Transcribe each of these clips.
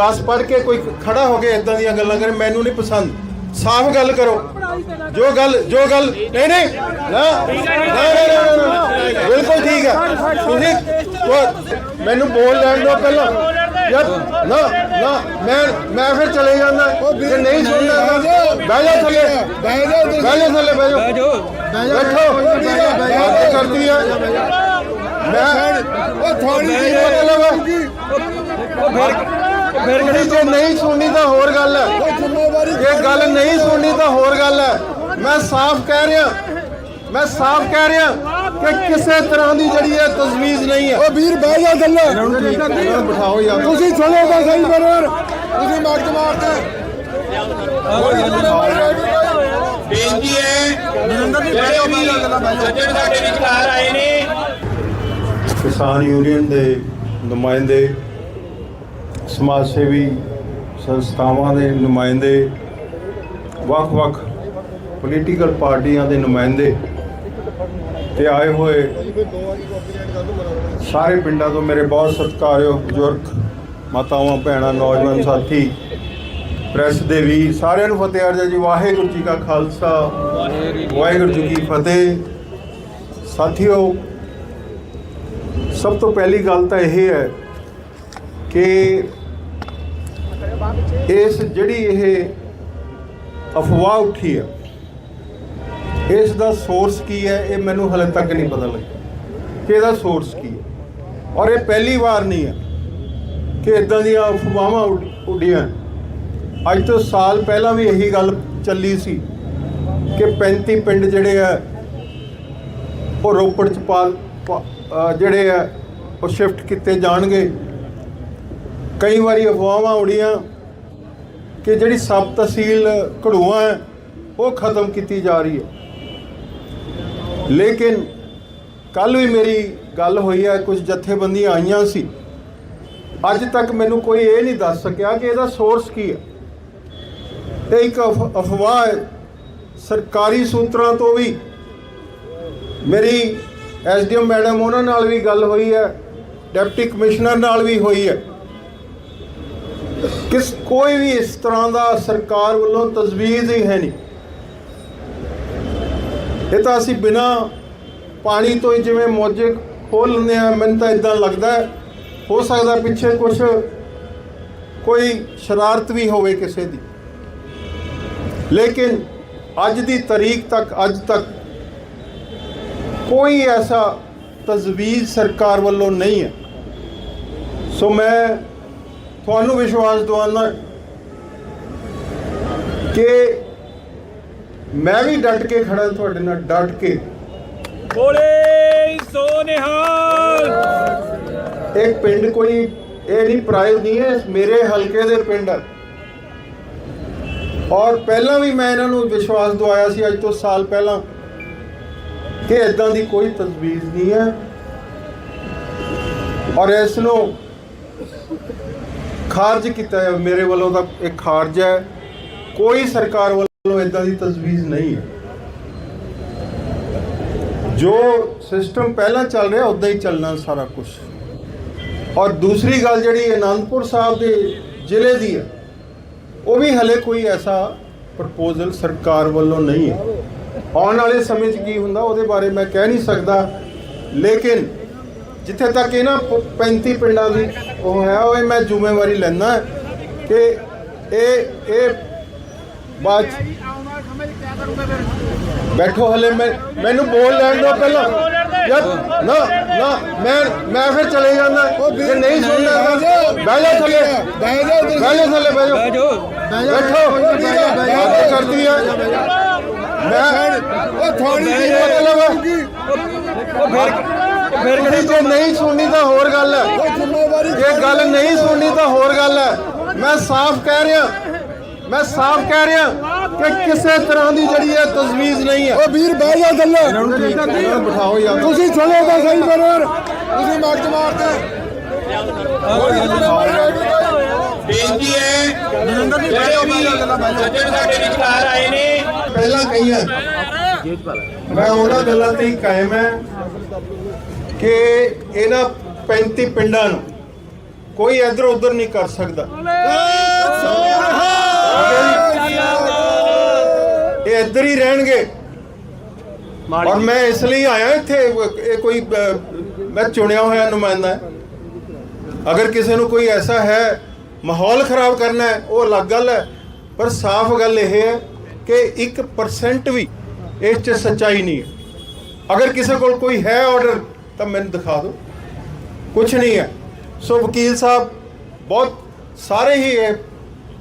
10 ਪੜ੍ਹ ਕੇ ਕੋਈ ਖੜਾ ਹੋ ਕੇ ਇਦਾਂ ਦੀਆਂ ਗੱਲਾਂ ਕਰੇ ਮੈਨੂੰ ਨਹੀਂ ਪਸੰਦ। ਸਾਫ਼ ਗੱਲ ਕਰੋ। ਜੋ ਗੱਲ ਜੋ ਗੱਲ ਨਹੀਂ ਨਹੀਂ। ਨਾ। ਬਿਲਕੁਲ ਠੀਕ ਹੈ ਤੁਸੀਂ ਉਹ- ਮੈਨੂੰ ਬੋਲ ਲੈਣ ਦਿਓ ਪਹਿਲਾਂ। ਯਾਰ ਨਾ ਨਾ ਮੈਂ ਮੈਂ ਫਿਰ ਚਲੇ ਜਾਂਦਾ। ਜੇ ਨਹੀਂ ਸੁਣਨਾ ਤਾਂ ਬਹਿ ਜਾ ਥੱਲੇ। ਬਹਿ ਤੁਸੀਂ। ਬਹਿ ਜਾ ਥੱਲੇ ਬਹਿ ਜਾ ਬੈਠੋ। ਬਾਤ ਕਰਦੀ ਹੈ ਮੈਂ ਉਹ ਥੋੜੀ ਕੀ ਮਤਲਬ ਹੈ ਫਿਰ ਫਿਰ ਜੇ ਨਹੀਂ ਸੁਣਨੀ ਤਾਂ ਹੋਰ ਗੱਲ ਹੈ। ਇਹ ਗੱਲ ਨਹੀਂ ਸੁਣਨੀ ਤਾਂ ਹੋਰ ਗੱਲ ਹੈ। ਮੈਂ ਸਾਫ਼ ਕਹਿ ਰਿਹਾ। ਮੈਂ ਸਾਫ਼ ਕਹਿ ਰਿਹਾ ਕਿ ਕਿਸੇ ਤਰ੍ਹਾਂ ਦੀ ਜਿਹੜੀ ਹੈ ਤਜਵੀਜ਼ ਨਹੀਂ ਹੈ। ਉਹ ਵੀਰ ਬਹਿ ਜਾ ਥੱਲੇ ਇਹਨਾਂ ਨੂੰ ਠੀਕ ਇਹਨਾਂ ਨੂੰ ਬਿਠਾਓ ਯਾਰ। ਤੁਸੀਂ ਸੁਣੋ ਤਾਂ ਸਹੀ ਬਰਰ ਤੁਸੀਂ ਮਗਜ ਮਾਰਦੇ। ਬੇਨਤੀ ਹੈ ਜਿਹੜੇ ਵੀ ਸੱਜਣ ਸਾਡੇ ਵਿਚਕਾਰ ਆਏ ਨੇ। ਕਿਸਾਨ ਯੂਨੀਅਨ ਦੇ ਨੁਮਾਇੰਦੇ ਸਮਾਜ ਸੇਵੀ ਸੰਸਥਾਵਾਂ ਦੇ ਨੁਮਾਇੰਦੇ, ਵੱਖ-ਵੱਖ ਪੋਲੀਟੀਕਲ ਪਾਰਟੀਆਂ ਦੇ ਨੁਮਾਇੰਦੇ ਤੇ ਆਏ ਹੋਏ ਸਾਰੇ ਪਿੰਡਾਂ ਤੋਂ ਮੇਰੇ ਬਹੁਤ ਸਤਿਕਾਰਯੋਗ ਬਜ਼ੁਰਗ ਮਾਤਾਵਾਂ, ਭੈਣਾਂ, ਨੌਜਵਾਨ ਸਾਥੀ, ਪ੍ਰੈਸ ਦੇ ਵੀ ਸਾਰਿਆਂ ਨੂੰ ਫਤਿਹ ਅਰਜ਼ਾ ਜੀ, ਵਾਹਿਗੁਰੂ ਜੀ ਕਾ ਖਾਲਸਾ, ਵਾਹਿਗੁਰੂ ਜੀ ਕੀ ਫਤਿਹ। ਸਾਥੀਓ, ਸਭ ਤੋਂ ਪਹਿਲੀ ਗੱਲ ਤਾਂ ਇਹ ਹੈ ਕਿ ਇਸ ਜਿਹੜੀ ਇਹ ਅਫਵਾਹ ਉੱਠੀ ਹੈ ਇਸ ਦਾ ਸੋਰਸ ਕੀ ਹੈ, ਇਹ ਮੈਨੂੰ ਹਲੇ ਤੱਕ ਨਹੀਂ ਪਤਾ ਲੱਗਿਆ ਕਿ ਇਹਦਾ ਸੋਰਸ ਕੀ ਹੈ। ਔਰ ਇਹ ਪਹਿਲੀ ਵਾਰ ਨਹੀਂ ਹੈ ਕਿ ਇਦਾਂ ਦੀਆਂ ਅਫਵਾਹਾਂ ਉੱਡ- ਉੱਡੀਆਂ ਅੱਜ ਤੋਂ ਸਾਲ ਪਹਿਲਾਂ ਵੀ ਇਹੀ ਗੱਲ ਚੱਲੀ ਸੀ ਕਿ 35 ਪਿੰਡ ਜਿਹੜੇ ਆ, ਉਹ ਰੋਪੜ ਚ ਪਾ ਜਿਹੜੇ ਆ, ਉਹ ਸ਼ਿਫਟ ਕੀਤੇ ਜਾਣਗੇ। ਕਈ ਵਾਰੀ ਅਫਵਾਹਾਂ ਉਡੀਆਂ ਕਿ ਜਿਹੜੀ ਸਬ ਤਹਿਸੀਲ ਘੜੂਆ ਹੈ, ਉਹ ਖਤਮ ਕੀਤੀ ਜਾ ਰਹੀ ਹੈ। ਲੇਕਿਨ ਕੱਲ ਵੀ ਮੇਰੀ ਗੱਲ ਹੋਈ ਹੈ, ਕੁਝ ਜਥੇਬੰਦੀਆਂ ਆਈਆਂ ਸੀ। ਅੱਜ ਤੱਕ ਮੈਨੂੰ ਕੋਈ ਇਹ ਨਹੀਂ ਦੱਸ ਸਕਿਆ ਕਿ ਇਹਦਾ ਸੋਰਸ ਕੀ ਹੈ। ਇਹ ਇੱਕ ਅਫ- ਅਫਵਾਹ ਹੈ, ਸਰਕਾਰੀ ਸੂਤਰਾਂ ਤੋਂ ਵੀ। ਮੇਰੀ ਐਸਡੀਐਮ ਮੈਡਮ ਉਹਨਾਂ ਨਾਲ ਵੀ ਗੱਲ ਹੋਈ ਹੈ, ਡਿਪਟੀ ਕਮਿਸ਼ਨਰ ਨਾਲ ਵੀ ਹੋਈ ਹੈ। ਕਿਸ ਕੋਈ ਵੀ ਇਸ ਤਰ੍ਹਾਂ ਦਾ ਸਰਕਾਰ ਵੱਲੋਂ ਤਜਵੀਜ਼ ਹੀ ਹੈ ਨਹੀਂ ਇਹ ਤਾਂ ਅਸੀਂ ਬਿਨਾ ਪਾਣੀ ਤੋਂ ਹੀ ਜਿਵੇਂ ਮੋਜੇ ਖੋਲ ਲੈਂਦੇ ਆ ਮੈਨੂੰ ਤਾਂ ਇਦਾਂ ਲੱਗਦਾ ਹੋ। ਸਕਦਾ ਪਿੱਛੇ ਕੁਝ ਕੋਈ ਸ਼ਰਾਰਤ ਵੀ ਹੋਵੇ ਕਿਸੇ ਦੀ। ਲੇਕਿਨ ਅੱਜ ਦੀ ਤਾਰੀਖ ਤੱਕ, ਅੱਜ ਤੱਕ ਕੋਈ ਐਸਾ ਤਜਵੀਜ਼ ਸਰਕਾਰ ਵੱਲੋਂ ਨਹੀਂ ਹੈ। ਸੋ ਮੈਂ ਤੁਹਾਨੂੰ ਵਿਸ਼ਵਾਸ ਦਿਵਾਉਣਾ ਕਿ ਮੈਂ ਵੀ ਡਟ ਕੇ ਖੜਾ ਤੁਹਾਡੇ ਨਾਲ ਡਟ ਕੇ। ਬੋਲੇ ਸੋ ਨਿਹਾਲ। ਇੱਕ ਪਿੰਡ ਕੋਈ ਇਹ ਨਹੀਂ ਪ੍ਰਾਈਜ਼ ਨਹੀਂ ਹੈ ਮੇਰੇ ਹਲਕੇ ਦੇ ਪਿੰਡ ਔਰ ਪਹਿਲਾਂ ਵੀ ਮੈਂ ਇਹਨਾਂ ਨੂੰ ਵਿਸ਼ਵਾਸ ਦਵਾਇਆ ਸੀ ਅੱਜ ਤੋਂ ਸਾਲ ਪਹਿਲਾਂ ਕਿ ਇਦਾਂ ਦੀ ਕੋਈ ਤਜਵੀਜ਼ ਨਹੀਂ ਹੈ। ਔਰ ਇਸ ਨੂੰ ਖਾਰਜ ਕੀਤਾ ਹੈ। ਮੇਰੇ ਵੱਲੋਂ ਤਾਂ ਇਹ ਖਾਰਜ ਹੈ। ਕੋਈ ਸਰਕਾਰ ਵੱਲੋਂ ਇਦਾਂ ਦੀ ਤਜਵੀਜ਼ ਨਹੀਂ ਹੈ। ਜੋ ਸਿਸਟਮ ਪਹਿਲਾਂ ਚੱਲ ਰਿਹਾ ਉਦਾਂ ਹੀ ਚੱਲਣਾ ਸਾਰਾ ਕੁਝ ਔਰ ਦੂਸਰੀ ਗੱਲ ਜਿਹੜੀ ਆਨੰਦਪੁਰ ਸਾਹਿਬ ਦੇ ਜ਼ਿਲ੍ਹੇ ਦੀ ਹੈ, ਉਹ ਵੀ ਹਲੇ ਕੋਈ ਐਸਾ ਪ੍ਰਪੋਜ਼ਲ ਸਰਕਾਰ ਵੱਲੋਂ ਨਹੀਂ ਹੈ। ਆਉਣ ਵਾਲੇ ਸਮੇਂ 'ਚ ਕੀ ਹੁੰਦਾ, ਉਹਦੇ ਬਾਰੇ ਮੈਂ ਕਹਿ ਨਹੀਂ ਸਕਦਾ। ਲੇਕਿਨ ਜਿੱਥੇ ਤੱਕ ਇਹਨਾਂ ਪ- 35 ਪਿੰਡਾਂ ਦੀ ਉਹ ਹੈ ਉਹ ਮੈਂ ਜ਼ਿੰਮੇਵਾਰੀ ਲੈਣਾ ਕਿ ਇਹ ਇਹ 'ਚ- ਬੈਠੋ ਹਲੇ ਮੈਂ ਮੈਨੂੰ ਬੋਲ ਲੈਣ ਦਿਓ ਪਹਿਲਾਂ। ਯਾਰ ਨਾ ਨਾ ਮੈਂ ਮੈਂ ਫਿਰ ਚਲੇ ਜਾਂਦਾ। ਜੇ ਨਹੀਂ ਸੁਣਨਾ ਤਾਂ ਬਹਿ ਜਾ ਥੱਲੇ। ਬਹਿ ਤੁਸੀਂ। ਬਹਿ ਜਾ ਥੱਲੇ ਬਹਿ ਜਾ। ਬੈਠੋ। ਬਾਤ ਕਰਦੀ ਹੈ ਮੈਂ ਉਹ ਥੋੜੀ ਕੀ ਮਤਲਬ ਹੈ ਫਿਰ ਜੇ ਨਹੀਂ ਸੁਣਨੀ ਤਾਂ ਹੋਰ ਗੱਲ ਹੈ। ਇਹ ਗੱਲ ਨਹੀਂ ਸੁਣਨੀ ਤਾਂ ਹੋਰ ਗੱਲ ਹੈ। ਮੈਂ ਸਾਫ਼ ਕਹਿ ਰਿਹਾ। ਮੈਂ ਸਾਫ਼ ਕਹਿ ਰਿਹਾ ਕਿ ਕਿਸੇ ਤਰ੍ਹਾਂ ਦੀ ਜਿਹੜੀ ਹੈ ਤਜਵੀਜ਼ ਨਹੀਂ ਹੈ। ਉਹ ਵੀਰ ਜਾ ਠੀਕ ਇਹਨਾਂ ਨੂੰ ਬਿਠਾਓ ਯਾਰ। ਤੁਸੀਂ ਸੁਣੋ ਤਾਂ ਸਹੀ ਬਰਰ ਤੁਸੀਂ ਮਗਜ ਮਾਰਦੇ। ਬੇਨਤੀ ਹੈ ਜਿਹੜੇ ਵੀ ਸੱਜਣ ਸਾਡੇ ਵਿਚਕਾਰ ਆਏ ਨੇ ਪਹਿਲਾਂ ਕਹੀਆਂ। ਮੈਂ ਉਹਨਾਂ ਗੱਲਾਂ ਤੇ ਹੀ ਕਾਇਮ ਹੈ। ਕਿ ਇਹਨਾਂ 35 ਪਿੰਡਾਂ ਨੂੰ ਕੋਈ ਇੱਧਰ ਉੱਧਰ ਨਹੀਂ ਕਰ ਸਕਦਾ। ਇਹ ਇੱਧਰ ਹੀ ਰਹਿਣਗੇ। ਔਰ ਮੈਂ ਇਸ ਲਈ ਆਇਆ ਇੱਥੇ ਇਹ ਕੋਈ ਮੈਂ ਚੁਣਿਆ ਹੋਇਆ ਨੁਮਾਇੰਦਾ ਹੈ। ਅਗਰ ਕਿਸੇ ਨੂੰ ਕੋਈ ਐਸਾ ਹੈ ਮਾਹੌਲ ਖਰਾਬ ਕਰਨਾ ਹੈ ਉਹ ਅਲੱਗ ਗੱਲ ਹੈ। ਪਰ ਸਾਫ਼ ਗੱਲ ਇਹ ਹੈ ਕਿ 1% ਵੀ ਇਸ 'ਚ ਸੱਚਾਈ ਨਹੀਂ ਹੈ। ਅਗਰ ਕਿਸੇ ਕੋਲ ਕੋਈ ਹੈ ਆਰਡਰ ਤਾਂ ਮੈਨੂੰ ਦਿਖਾ ਦਿਓ। ਕੁਝ ਨਹੀਂ ਹੈ। ਸੋ ਵਕੀਲ ਸਾਹਿਬ, ਬਹੁਤ ਸਾਰੇ ਹੀ ਇਹ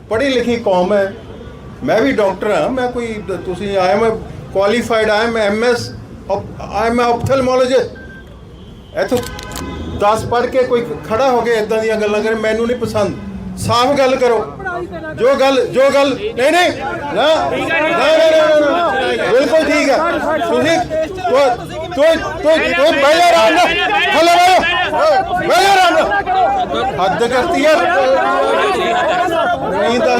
ਪੜ੍ਹੀ ਲਿਖੀ ਕੌਮ ਹੈ। ਮੈਂ ਵੀ ਡਾਕਟਰ ਹਾਂ। ਮੈਂ ਕੋਈ, ਤੁਸੀਂ I am qualified I am MS I am ophthalmologist ਇੱਥੋਂ 10 ਪੜ੍ਹ ਕੇ ਕੋਈ ਖੜਾ ਹੋ ਕੇ ਇਦਾਂ ਦੀਆਂ ਗੱਲਾਂ ਕਰੇ, ਮੈਨੂੰ ਨਹੀਂ ਪਸੰਦ। ਸਾਫ਼ ਗੱਲ ਕਰੋ। ਜੋ ਗੱਲ ਜੋ ਗੱਲ, ਨਹੀਂ ਨਹੀਂ, ਨਾ ਬਿਲਕੁਲ ਠੀਕ ਹੈ। ਤੁਸੀਂ ਤੂੰ ਤੂੰ ਤੂੰ ਤੂੰ ਬਹਿ ਜਾ ਆਰਾਮ ਨਾਲ। ਹਲੋ ਬਹਿ ਬਹਿ ਨਹੀਂ ਤਾਂ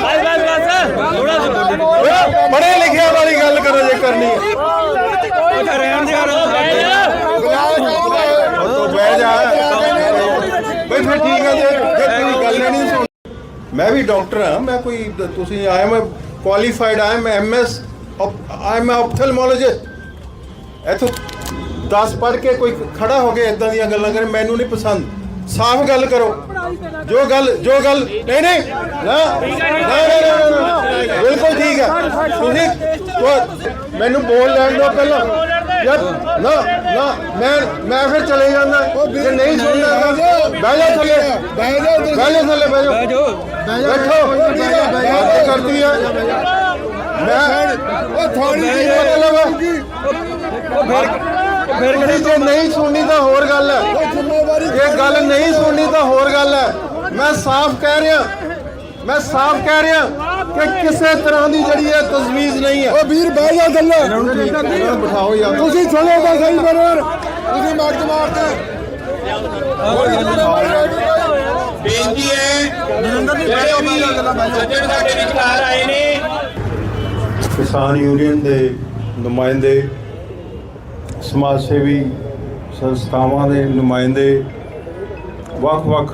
ਪੜ੍ਹੇ ਲਿਖਿਆ ਵਾਲੀ ਗੱਲ ਕਰੋ ਜੇ ਕਰਨੀ ਹੈ? ਉਹ ਤੋਂ ਬਹਿ ਜਾ। ਬਈ ਫਿਰ ਠੀਕ ਹੈ ਜੇ। ਜੇ ਕੋਈ ਗੱਲ ਨਹੀਂ ਸੁਣ ਮੈਂ ਵੀ ਡਾਕਟਰ ਹਾਂ। ਮੈਂ ਕੋਈ ਤੁਸੀਂ I am qualified I am MS I am ophthalmologist ਇੱਥੋਂ 10 ਪੜ੍ਹ ਕੇ ਕੋਈ ਖੜਾ ਹੋ ਕੇ ਇਦਾਂ ਦੀਆਂ ਗੱਲਾਂ ਕਰੇ ਮੈਨੂੰ ਨਹੀਂ ਪਸੰਦ। ਸਾਫ਼ ਗੱਲ ਕਰੋ। ਜੋ ਗੱਲ ਜੋ ਗੱਲ ਨਹੀਂ ਨਹੀਂ। ਨਾ ਬਿਲਕੁਲ ਠੀਕ ਹੈ। ਤੁਸੀਂ ਮੈਨੂੰ ਬੋਲ ਲੈਣ ਦਿਓ ਪਹਿਲਾਂ। ਯਾਰ ਨਾ ਨਾ ਮੈਂ ਮੈਂ ਫਿਰ ਚਲੇ ਜਾਂਦਾ। ਜੇ ਨਹੀਂ ਸੁਣਦਾ ਬਹਿ ਜਾ ਥੱਲੇ। ਬਹਿ ਜਾ ਉੱਧਰ। ਬਹਿ ਜਾ ਥੱਲੇ ਬਹਿ ਜਾ ਬੈਠੋ। ਬਾਤ ਕਰਦੀ ਹੈ ਮੈਂ ਉਹ ਥੋੜੀ ਜਿਹੀ ਮਤਲਬ ਹੈ ਫਿਰ ਕਿਹੜੀ ਜੇ ਨਹੀਂ ਸੁਣਨੀ ਤਾਂ ਹੋਰ ਗੱਲ। ਹੈ ਇਹ ਗੱਲ ਨਹੀਂ ਸੁਣਨੀ ਤਾਂ ਹੋਰ ਗੱਲ ਹੈ। ਮੈਂ ਸਾਫ਼ ਕਹਿ ਰਿਹਾ। ਮੈਂ ਸਾਫ਼ ਕਹਿ ਰਿਹਾ ਕਿ ਕਿਸੇ ਤਰ੍ਹਾਂ ਦੀ ਜਿਹੜੀ ਹੈ ਤਜਵੀਜ਼ ਨਹੀਂ ਹੈ। ਉਹ ਵੀਰ ਬਹਿ ਜਾ ਨੂੰ ਬਿਠਾਓ ਯਾਰ। ਤੁਸੀਂ ਸੁਣੋ ਤਾਂ ਸਹੀ ਬਰੋਰ ਤੁਸੀਂ ਮਾਰਦੇ ਬੇਨਤੀ ਹੈ ਜਿਹੜੇ ਵੀ ਸੱਜਣ ਸਾਡੇ ਵਿਚਕਾਰ ਆਏ ਨੇ। ਕਿਸਾਨ ਯੂਨੀਅਨ ਦੇ ਨੁਮਾਇੰਦੇ ਸਮਾਜ ਸੇਵੀ ਸੰਸਥਾਵਾਂ ਦੇ ਨੁਮਾਇੰਦੇ, ਵੱਖ-ਵੱਖ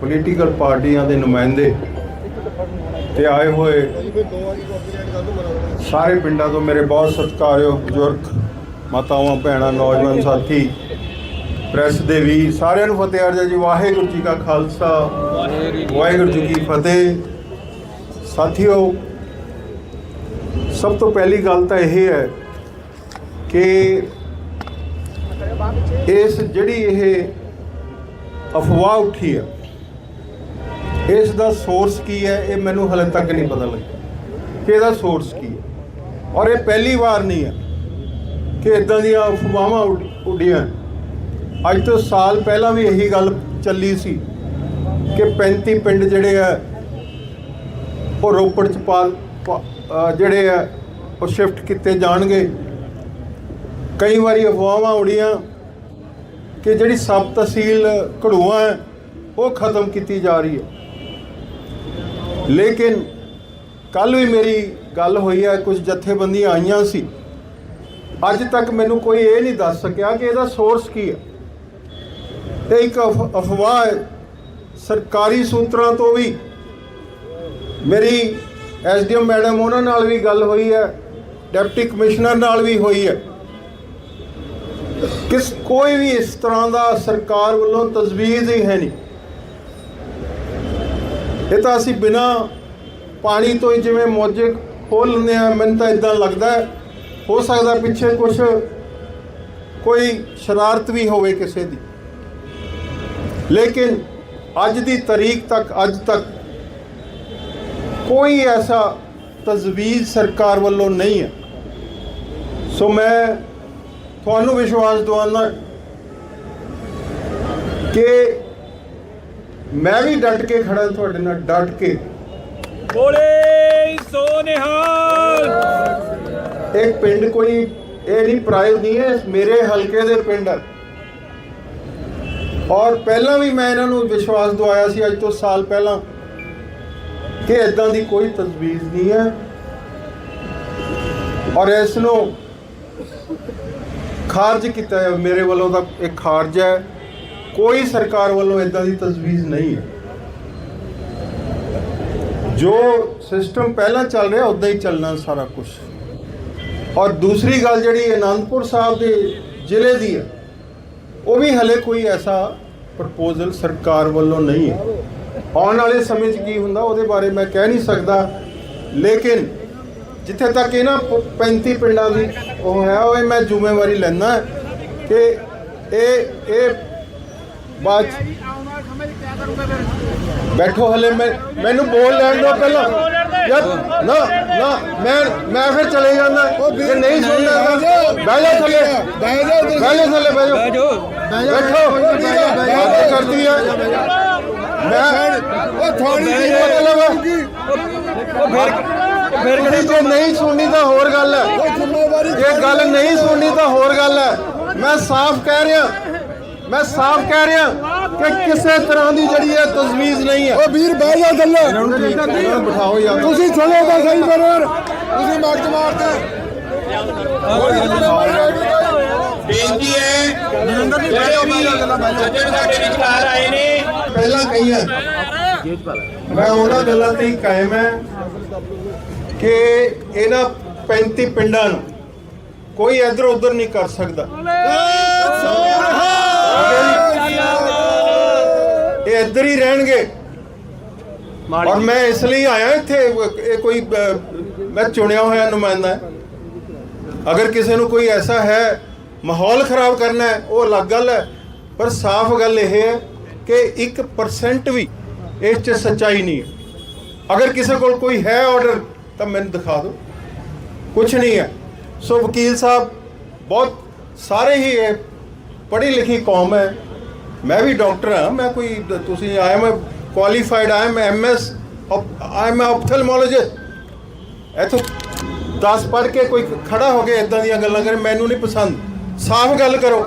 ਪੋਲੀਟੀਕਲ ਪਾਰਟੀਆਂ ਦੇ ਨੁਮਾਇੰਦੇ ਤੇ ਆਏ ਹੋਏ ਸਾਰੇ ਪਿੰਡਾਂ ਤੋਂ ਮੇਰੇ ਬਹੁਤ ਸਤਿਕਾਰਯੋਗ ਬਜ਼ੁਰਗ ਮਾਤਾਵਾਂ, ਭੈਣਾਂ, ਨੌਜਵਾਨ ਸਾਥੀ, ਪ੍ਰੈਸ ਦੇ ਵੀ ਸਾਰਿਆਂ ਨੂੰ ਫਤਿਹ ਅਰਜ਼ਾ ਜੀ, ਵਾਹਿਗੁਰੂ ਜੀ ਕਾ ਖਾਲਸਾ, ਵਾਹਿਗੁਰੂ ਜੀ ਕੀ ਫਤਿਹ। ਸਾਥੀਓ, ਸਭ ਤੋਂ ਪਹਿਲੀ ਗੱਲ ਤਾਂ ਇਹ ਹੈ ਕਿ ਇਸ ਜਿਹੜੀ ਇਹ ਅਫਵਾਹ ਉੱਠੀ ਹੈ, ਇਸ ਦਾ ਸੋਰਸ ਕੀ ਹੈ, ਇਹ ਮੈਨੂੰ ਹਲੇ ਤੱਕ ਨਹੀਂ ਪਤਾ ਲੱਗਿਆ ਕਿ ਇਹਦਾ ਸੋਰਸ ਕੀ ਹੈ। ਔਰ ਇਹ ਪਹਿਲੀ ਵਾਰ ਨਹੀਂ ਹੈ ਕਿ ਇਦਾਂ ਦੀਆਂ ਅਫਵਾਹਾਂ ਉੱਡ- ਉੱਡੀਆਂ ਅੱਜ ਤੋਂ ਸਾਲ ਪਹਿਲਾਂ ਵੀ ਇਹੀ ਗੱਲ ਚੱਲੀ ਸੀ ਕਿ 35 ਪਿੰਡ ਜਿਹੜੇ ਆ, ਉਹ ਰੋਪੜ ਚ ਪਾ, ਪਾ- ਜਿਹੜੇ ਆ, ਉਹ ਸ਼ਿਫਟ ਕੀਤੇ ਜਾਣਗੇ। ਕਈ ਵਾਰੀ ਅਫਵਾਹਾਂ ਉੜੀਆਂ ਕਿ ਜਿਹੜੀ ਸਬ ਤਹਿਸੀਲ ਘੜੂਆ ਹੈ, ਉਹ ਖਤਮ ਕੀਤੀ ਜਾ ਰਹੀ ਹੈ। ਲੇਕਿਨ ਕੱਲ ਵੀ ਮੇਰੀ ਗੱਲ ਹੋਈ ਹੈ, ਕੁਝ ਜਥੇਬੰਦੀਆਂ ਆਈਆਂ ਸੀ। ਅੱਜ ਤੱਕ ਮੈਨੂੰ ਕੋਈ ਇਹ ਨਹੀਂ ਦੱਸ ਸਕਿਆ ਕਿ ਇਹਦਾ ਸੋਰਸ ਕੀ ਹੈ। ਇਹ ਇੱਕ ਅਫ- ਅਫਵਾਹ ਹੈ, ਸਰਕਾਰੀ ਸੂਤਰਾਂ ਤੋਂ ਵੀ। ਮੇਰੀ ਐਸਡੀਐਮ ਮੈਡਮ ਉਹਨਾਂ ਨਾਲ ਵੀ ਗੱਲ ਹੋਈ ਹੈ, ਡਿਪਟੀ ਕਮਿਸ਼ਨਰ ਨਾਲ ਵੀ ਹੋਈ ਹੈ। ਕਿਸ ਕੋਈ ਵੀ ਇਸ ਤਰ੍ਹਾਂ ਦਾ ਸਰਕਾਰ ਵੱਲੋਂ ਤਜਵੀਜ਼ ਹੀ ਹੈ ਨਹੀਂ। ਇਹ ਤਾਂ ਅਸੀਂ ਬਿਨਾ ਪਾਣੀ ਤੋਂ ਹੀ ਜਿਵੇਂ ਮੋਜੇ ਖੋਲ ਲੈਂਦੇ ਆ ਮੈਨੂੰ ਤਾਂ ਇਦਾਂ ਲੱਗਦਾ ਹੋ। ਸਕਦਾ ਪਿੱਛੇ ਕੁਝ ਕੋਈ ਸ਼ਰਾਰਤ ਵੀ ਹੋਵੇ ਕਿਸੇ ਦੀ। ਲੇਕਿਨ ਅੱਜ ਦੀ ਤਾਰੀਖ ਤੱਕ, ਅੱਜ ਤੱਕ ਕੋਈ ਐਸਾ ਤਜਵੀਜ਼ ਸਰਕਾਰ ਵੱਲੋਂ ਨਹੀਂ ਹੈ। ਸੋ ਮੈਂ ਤੁਹਾਨੂੰ ਵਿਸ਼ਵਾਸ ਦਿਵਾਉਣਾ ਕਿ ਮੈਂ ਵੀ ਡਟ ਕੇ ਖੜਾ ਤੁਹਾਡੇ ਨਾਲ ਡਟ ਕੇ। ਬੋਲੇ ਸੋ ਨਿਹਾਲ। ਇੱਕ ਪਿੰਡ ਕੋਈ ਇਹ ਨਹੀਂ ਪ੍ਰਾਈਜ਼ ਨਹੀਂ ਹੈ ਮੇਰੇ ਹਲਕੇ ਦੇ ਪਿੰਡ ਹੈ ਔਰ ਪਹਿਲਾਂ ਵੀ ਮੈਂ ਇਹਨਾਂ ਨੂੰ ਵਿਸ਼ਵਾਸ ਦਵਾਇਆ ਸੀ ਅੱਜ ਤੋਂ ਸਾਲ ਪਹਿਲਾਂ ਕਿ ਇਦਾਂ ਦੀ ਕੋਈ ਤਜਵੀਜ਼ ਨਹੀਂ ਹੈ। ਔਰ ਇਸ ਨੂੰ ਖਾਰਜ ਕੀਤਾ ਜਾਵੇ ਮੇਰੇ ਵੱਲੋਂ ਤਾਂ ਇਹ ਖਾਰਜ ਹੈ। ਕੋਈ ਸਰਕਾਰ ਵੱਲੋਂ ਇਦਾਂ ਦੀ ਤਜਵੀਜ਼ ਨਹੀਂ। ਹੈ ਜੋ ਸਿਸਟਮ ਪਹਿਲਾਂ ਚੱਲ ਰਿਹਾ ਉਦਾਂ ਹੀ ਚੱਲਣਾ ਸਾਰਾ ਕੁਝ ਔਰ ਦੂਸਰੀ ਗੱਲ ਜਿਹੜੀ ਅਨੰਦਪੁਰ ਸਾਹਿਬ ਦੇ ਜ਼ਿਲ੍ਹੇ ਦੀ ਹੈ, ਉਹ ਵੀ ਹਲੇ ਕੋਈ ਐਸਾ ਪ੍ਰਪੋਜ਼ਲ ਸਰਕਾਰ ਵੱਲੋਂ ਨਹੀਂ ਹੈ। ਆਉਣ ਵਾਲੇ ਸਮੇਂ 'ਚ ਕੀ ਹੁੰਦਾ, ਉਹਦੇ ਬਾਰੇ ਮੈਂ ਕਹਿ ਨਹੀਂ ਸਕਦਾ। ਲੇਕਿਨ ਜਿੱਥੇ ਤੱਕ ਇਹ ਨਾ ਪ- 35 ਪਿੰਡਾਂ ਦੀ ਉਹ ਹੈ ਉਹ ਮੈਂ ਜ਼ਿੰਮੇਵਾਰੀ ਲੈਣਾ ਕਿ ਇਹ ਇਹ 'ਚ ਬੈਠੋ ਹਲੇ ਮੈਂ ਮੈਨੂੰ ਬੋਲ ਲੈਣ ਦਿਓ ਪਹਿਲਾਂ। ਯਾਰ ਨਾ ਨਾ ਮੈਂ ਮੈਂ ਫਿਰ ਚਲੇ ਜਾਂਦਾ। ਜੇ ਨਹੀਂ ਸੁਣਦਾ ਬਹਿ ਜਾ ਥੱਲੇ। ਬਹਿ ਜਾ। ਬਹਿ ਜਾ ਥੱਲੇ ਬਹਿ ਜਾ ਬੈਠੋ। ਬਾਤ ਕਰਦੀ ਹੈ ਮੈਂ ਉਹ ਥੋੜੀ ਜਿਹੀ ਮਤਲਬ ਉਹ ਫਿਰ ਫਿਰ ਤੁਸੀਂ ਜੇ ਨਹੀਂ ਸੁਣਨੀ ਤਾਂ ਹੋਰ ਗੱਲ ਹੈ। ਜੇ ਗੱਲ ਨਹੀਂ ਸੁਣਨੀ ਤਾਂ ਹੋਰ ਗੱਲ ਹੈ। ਮੈਂ ਸਾਫ਼ ਕਹਿ ਰਿਹਾ। ਮੈਂ ਸਾਫ਼ ਕਹਿ ਰਿਹਾ ਕਿ ਕਿਸੇ ਤਰ੍ਹਾਂ ਦੀ ਜਿਹੜੀ ਹੈ ਤਜਵੀਜ਼ ਨਹੀਂ ਹੈ। ਉਹ ਵੀਰ ਬਹਿ ਜਾ ਨੂੰ ਬਿਠਾਓ ਯਾਰ। ਤੁਸੀਂ ਚਲੇ ਤਾਂ ਸਹੀ ਬਰੋਰ ਤੁਸੀਂ ਮਗਜ ਮਾਰਦੇ ਬੇਨਤੀ ਹੈ ਜਿਹੜੇ ਵੀ ਸੱਜਣ ਸਾਡੇ ਵਿਚਕਾਰ ਆਏ ਨੇ। ਪਹਿਲਾਂ ਕਹੀਆਂ ਮੈਂ ਉਹਨਾਂ ਗੱਲਾਂ ਤੇ ਹੀ ਕਾਇਮ ਹੈ। ਕਿ ਇਹਨਾਂ 35 ਪਿੰਡਾਂ ਨੂੰ ਕੋਈ ਇੱਧਰ ਉੱਧਰ ਨਹੀਂ ਕਰ ਸਕਦਾ। ਇਹ ਇੱਧਰ ਹੀ ਰਹਿਣਗੇ। ਔਰ ਮੈਂ ਇਸ ਲਈ ਆਇਆ ਇੱਥੇ ਇਹ ਕੋਈ ਮੈਂ ਚੁਣਿਆ ਹੋਇਆ ਨੁਮਾਇੰਦਾ ਅਗਰ ਕਿਸੇ ਨੂੰ ਕੋਈ ਐਸਾ ਹੈ ਮਾਹੌਲ ਖਰਾਬ ਕਰਨਾ ਹੈ ਉਹ ਅਲੱਗ ਗੱਲ ਹੈ ਪਰ ਸਾਫ਼ ਗੱਲ ਇਹ ਹੈ ਕਿ 1% ਵੀ ਇਸ 'ਚ ਸੱਚਾਈ ਨਹੀਂ ਹੈ। ਅਗਰ ਕਿਸੇ ਕੋਲ ਕੋਈ ਹੈ ਆਰਡਰ ਤਾਂ ਮੈਨੂੰ ਦਿਖਾ ਦਿਓ। ਕੁਝ ਨਹੀਂ ਹੈ। ਸੋ ਵਕੀਲ ਸਾਹਿਬ ਬਹੁਤ ਸਾਰੇ ਹੀ ਇਹ ਪੜ੍ਹੀ ਲਿਖੀ ਕੌਮ ਹੈ। ਮੈਂ ਵੀ ਡਾਕਟਰ ਹਾਂ। ਮੈਂ ਕੋਈ ਤੁਸੀਂ I am qualified I am MS I am ophthalmologist ਇੱਥੋਂ 10 ਪੜ੍ਹ ਕੇ ਕੋਈ ਖੜਾ ਹੋ ਕੇ ਇਦਾਂ ਦੀਆਂ ਗੱਲਾਂ ਕਰੇ ਮੈਨੂੰ ਨਹੀਂ ਪਸੰਦ। ਸਾਫ਼ ਗੱਲ ਕਰੋ।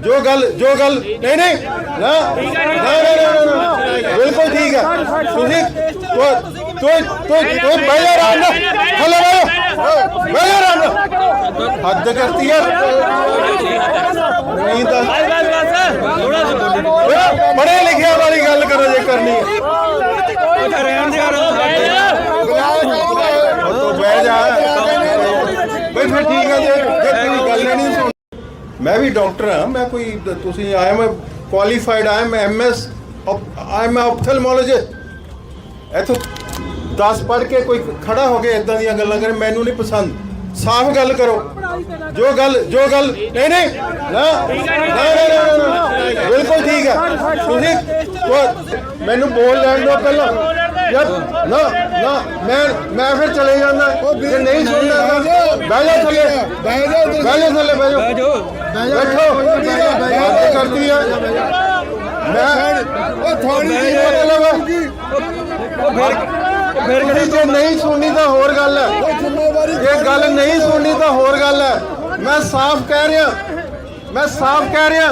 ਜੋ ਗੱਲ ਜੋ ਗੱਲ ਨਹੀਂ ਨਹੀਂ। ਨਾ, ਨਾ, ਨਾ ਬਿਲਕੁਲ ਠੀਕ ਹੈ। ਤੁਸੀਂ ਤੂੰ ਤੂੰ ਤੂੰ ਤੂੰ ਬੈਠਾ ਰਹਿਣਾ ਹਲੋ ਬੈਠਾ ਰਹਿਣਾ ਹੱਦ ਕਰਤੀ ਹੈ ਨਹੀਂ ਤਾਂ ਪੜ੍ਹੇ ਲਿਖਿਆ ਵਾਲੀ ਗੱਲ ਕਰੋ ਜੇ ਕਰਨੀ ਹੈ। ਰਹਿਣ ਦੇ ਯਾਰ ਬਹਿ ਜਾ। ਬਈ ਫਿਰ ਠੀਕ ਹੈ ਜੇ। ਜੇ ਤੇਰੀ ਗੱਲ ਨਹੀਂ ਸੁਣ ਮੈਂ ਵੀ ਡਾਕਟਰ ਹਾਂ। ਮੈਂ ਕੋਈ ਤੁਸੀਂ I am qualified I am MS I am ophthalmologist ਇੱਥੋਂ 10 ਪੜ੍ਹ ਕੇ ਕੋਈ ਖੜਾ ਹੋ ਕੇ ਇਦਾਂ ਦੀਆਂ ਗੱਲਾਂ ਕਰੇ ਮੈਨੂੰ ਨਹੀਂ ਪਸੰਦ। ਸਾਫ਼ ਗੱਲ ਕਰੋ। ਜੋ ਗੱਲ ਜੋ ਗੱਲ ਨਹੀਂ ਨਹੀਂ। ਨਾ ਬਿਲਕੁਲ ਠੀਕ ਹੈ। ਤੁਸੀਂ ਮੈਨੂੰ ਬੋਲ ਲੈਣ ਦਿਓ ਪਹਿਲਾਂ। ਯਾਰ ਨਾ ਨਾ ਮੈਂ ਮੈਂ ਫਿਰ ਚਲੇ ਜਾਂਦਾ। ਜੇ ਨਹੀਂ ਸੁਣਦਾ ਬਹਿ ਜਾ ਥੱਲੇ। ਬਹਿ ਜਾ। ਬਹਿ ਜਾ ਥੱਲੇ ਬਹਿ ਜਾ। ਬੈਠੋ। ਬਾਤ ਕਰਦੀ ਹੈ ਮੈਂ ਉਹ ਥੋੜੀ ਜਿਹੀ ਮਤਲਬ ਫਿਰ ਉਹ ਫਿਰ ਤੁਸੀਂ ਜੇ ਨਹੀਂ ਸੁਣਨੀ ਤਾਂ ਹੋਰ ਗੱਲ ਹੈ। ਜੇ ਗੱਲ ਨਹੀਂ ਸੁਣਨੀ ਤਾਂ ਹੋਰ ਗੱਲ ਹੈ। ਮੈਂ ਸਾਫ਼ ਕਹਿ ਰਿਹਾ। ਮੈਂ ਸਾਫ਼ ਕਹਿ ਰਿਹਾ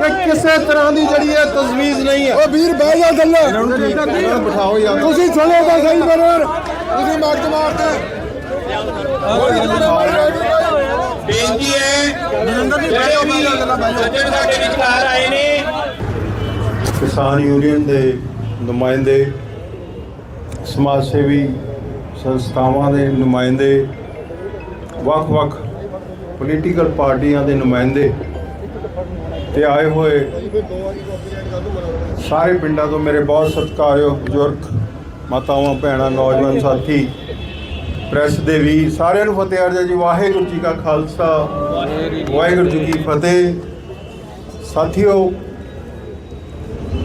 ਕਿ ਕਿਸੇ ਤਰ੍ਹਾਂ ਦੀ ਜਿਹੜੀ ਹੈ ਤਜਵੀਜ਼ ਨਹੀਂ ਹੈ। ਉਹ ਵੀਰ ਬਹਿ ਜਾ ਇਹਨਾਂ ਨੂੰ ਨੂੰ ਬਿਠਾਓ ਯਾਰ। ਤੁਸੀਂ ਚਲੇ ਤਾਂ ਸਹੀ ਬਰੋਰ ਤੁਸੀਂ ਮਗਜ ਮਾਰਦੇ। ਬੇਨਤੀ ਹੈ ਜਿਹੜੇ ਵੀ ਸੱਜਣ ਸਾਡੇ ਵਿਚਕਾਰ ਆਏ ਨੇ। ਕਿਸਾਨ ਯੂਨੀਅਨ ਦੇ ਨੁਮਾਇੰਦੇ ਸਮਾਜ ਸੇਵੀ ਸੰਸਥਾਵਾਂ ਦੇ ਨੁਮਾਇੰਦੇ, ਵੱਖ-ਵੱਖ ਪੋਲੀਟੀਕਲ ਪਾਰਟੀਆਂ ਦੇ ਨੁਮਾਇੰਦੇ ਤੇ ਆਏ ਹੋਏ ਸਾਰੇ ਪਿੰਡਾਂ ਤੋਂ ਮੇਰੇ ਬਹੁਤ ਸਤਿਕਾਰਯੋਗ ਬਜ਼ੁਰਗ ਮਾਤਾਵਾਂ, ਭੈਣਾਂ, ਨੌਜਵਾਨ ਸਾਥੀ, ਪ੍ਰੈਸ ਦੇ ਵੀ ਸਾਰਿਆਂ ਨੂੰ ਫਤਿਹ ਅਰਜ਼ਾ ਜੀ, ਵਾਹਿਗੁਰੂ ਜੀ ਕਾ ਖਾਲਸਾ, ਵਾਹਿਗੁਰੂ ਜੀ ਕੀ ਫਤਿਹ। ਸਾਥੀਓ,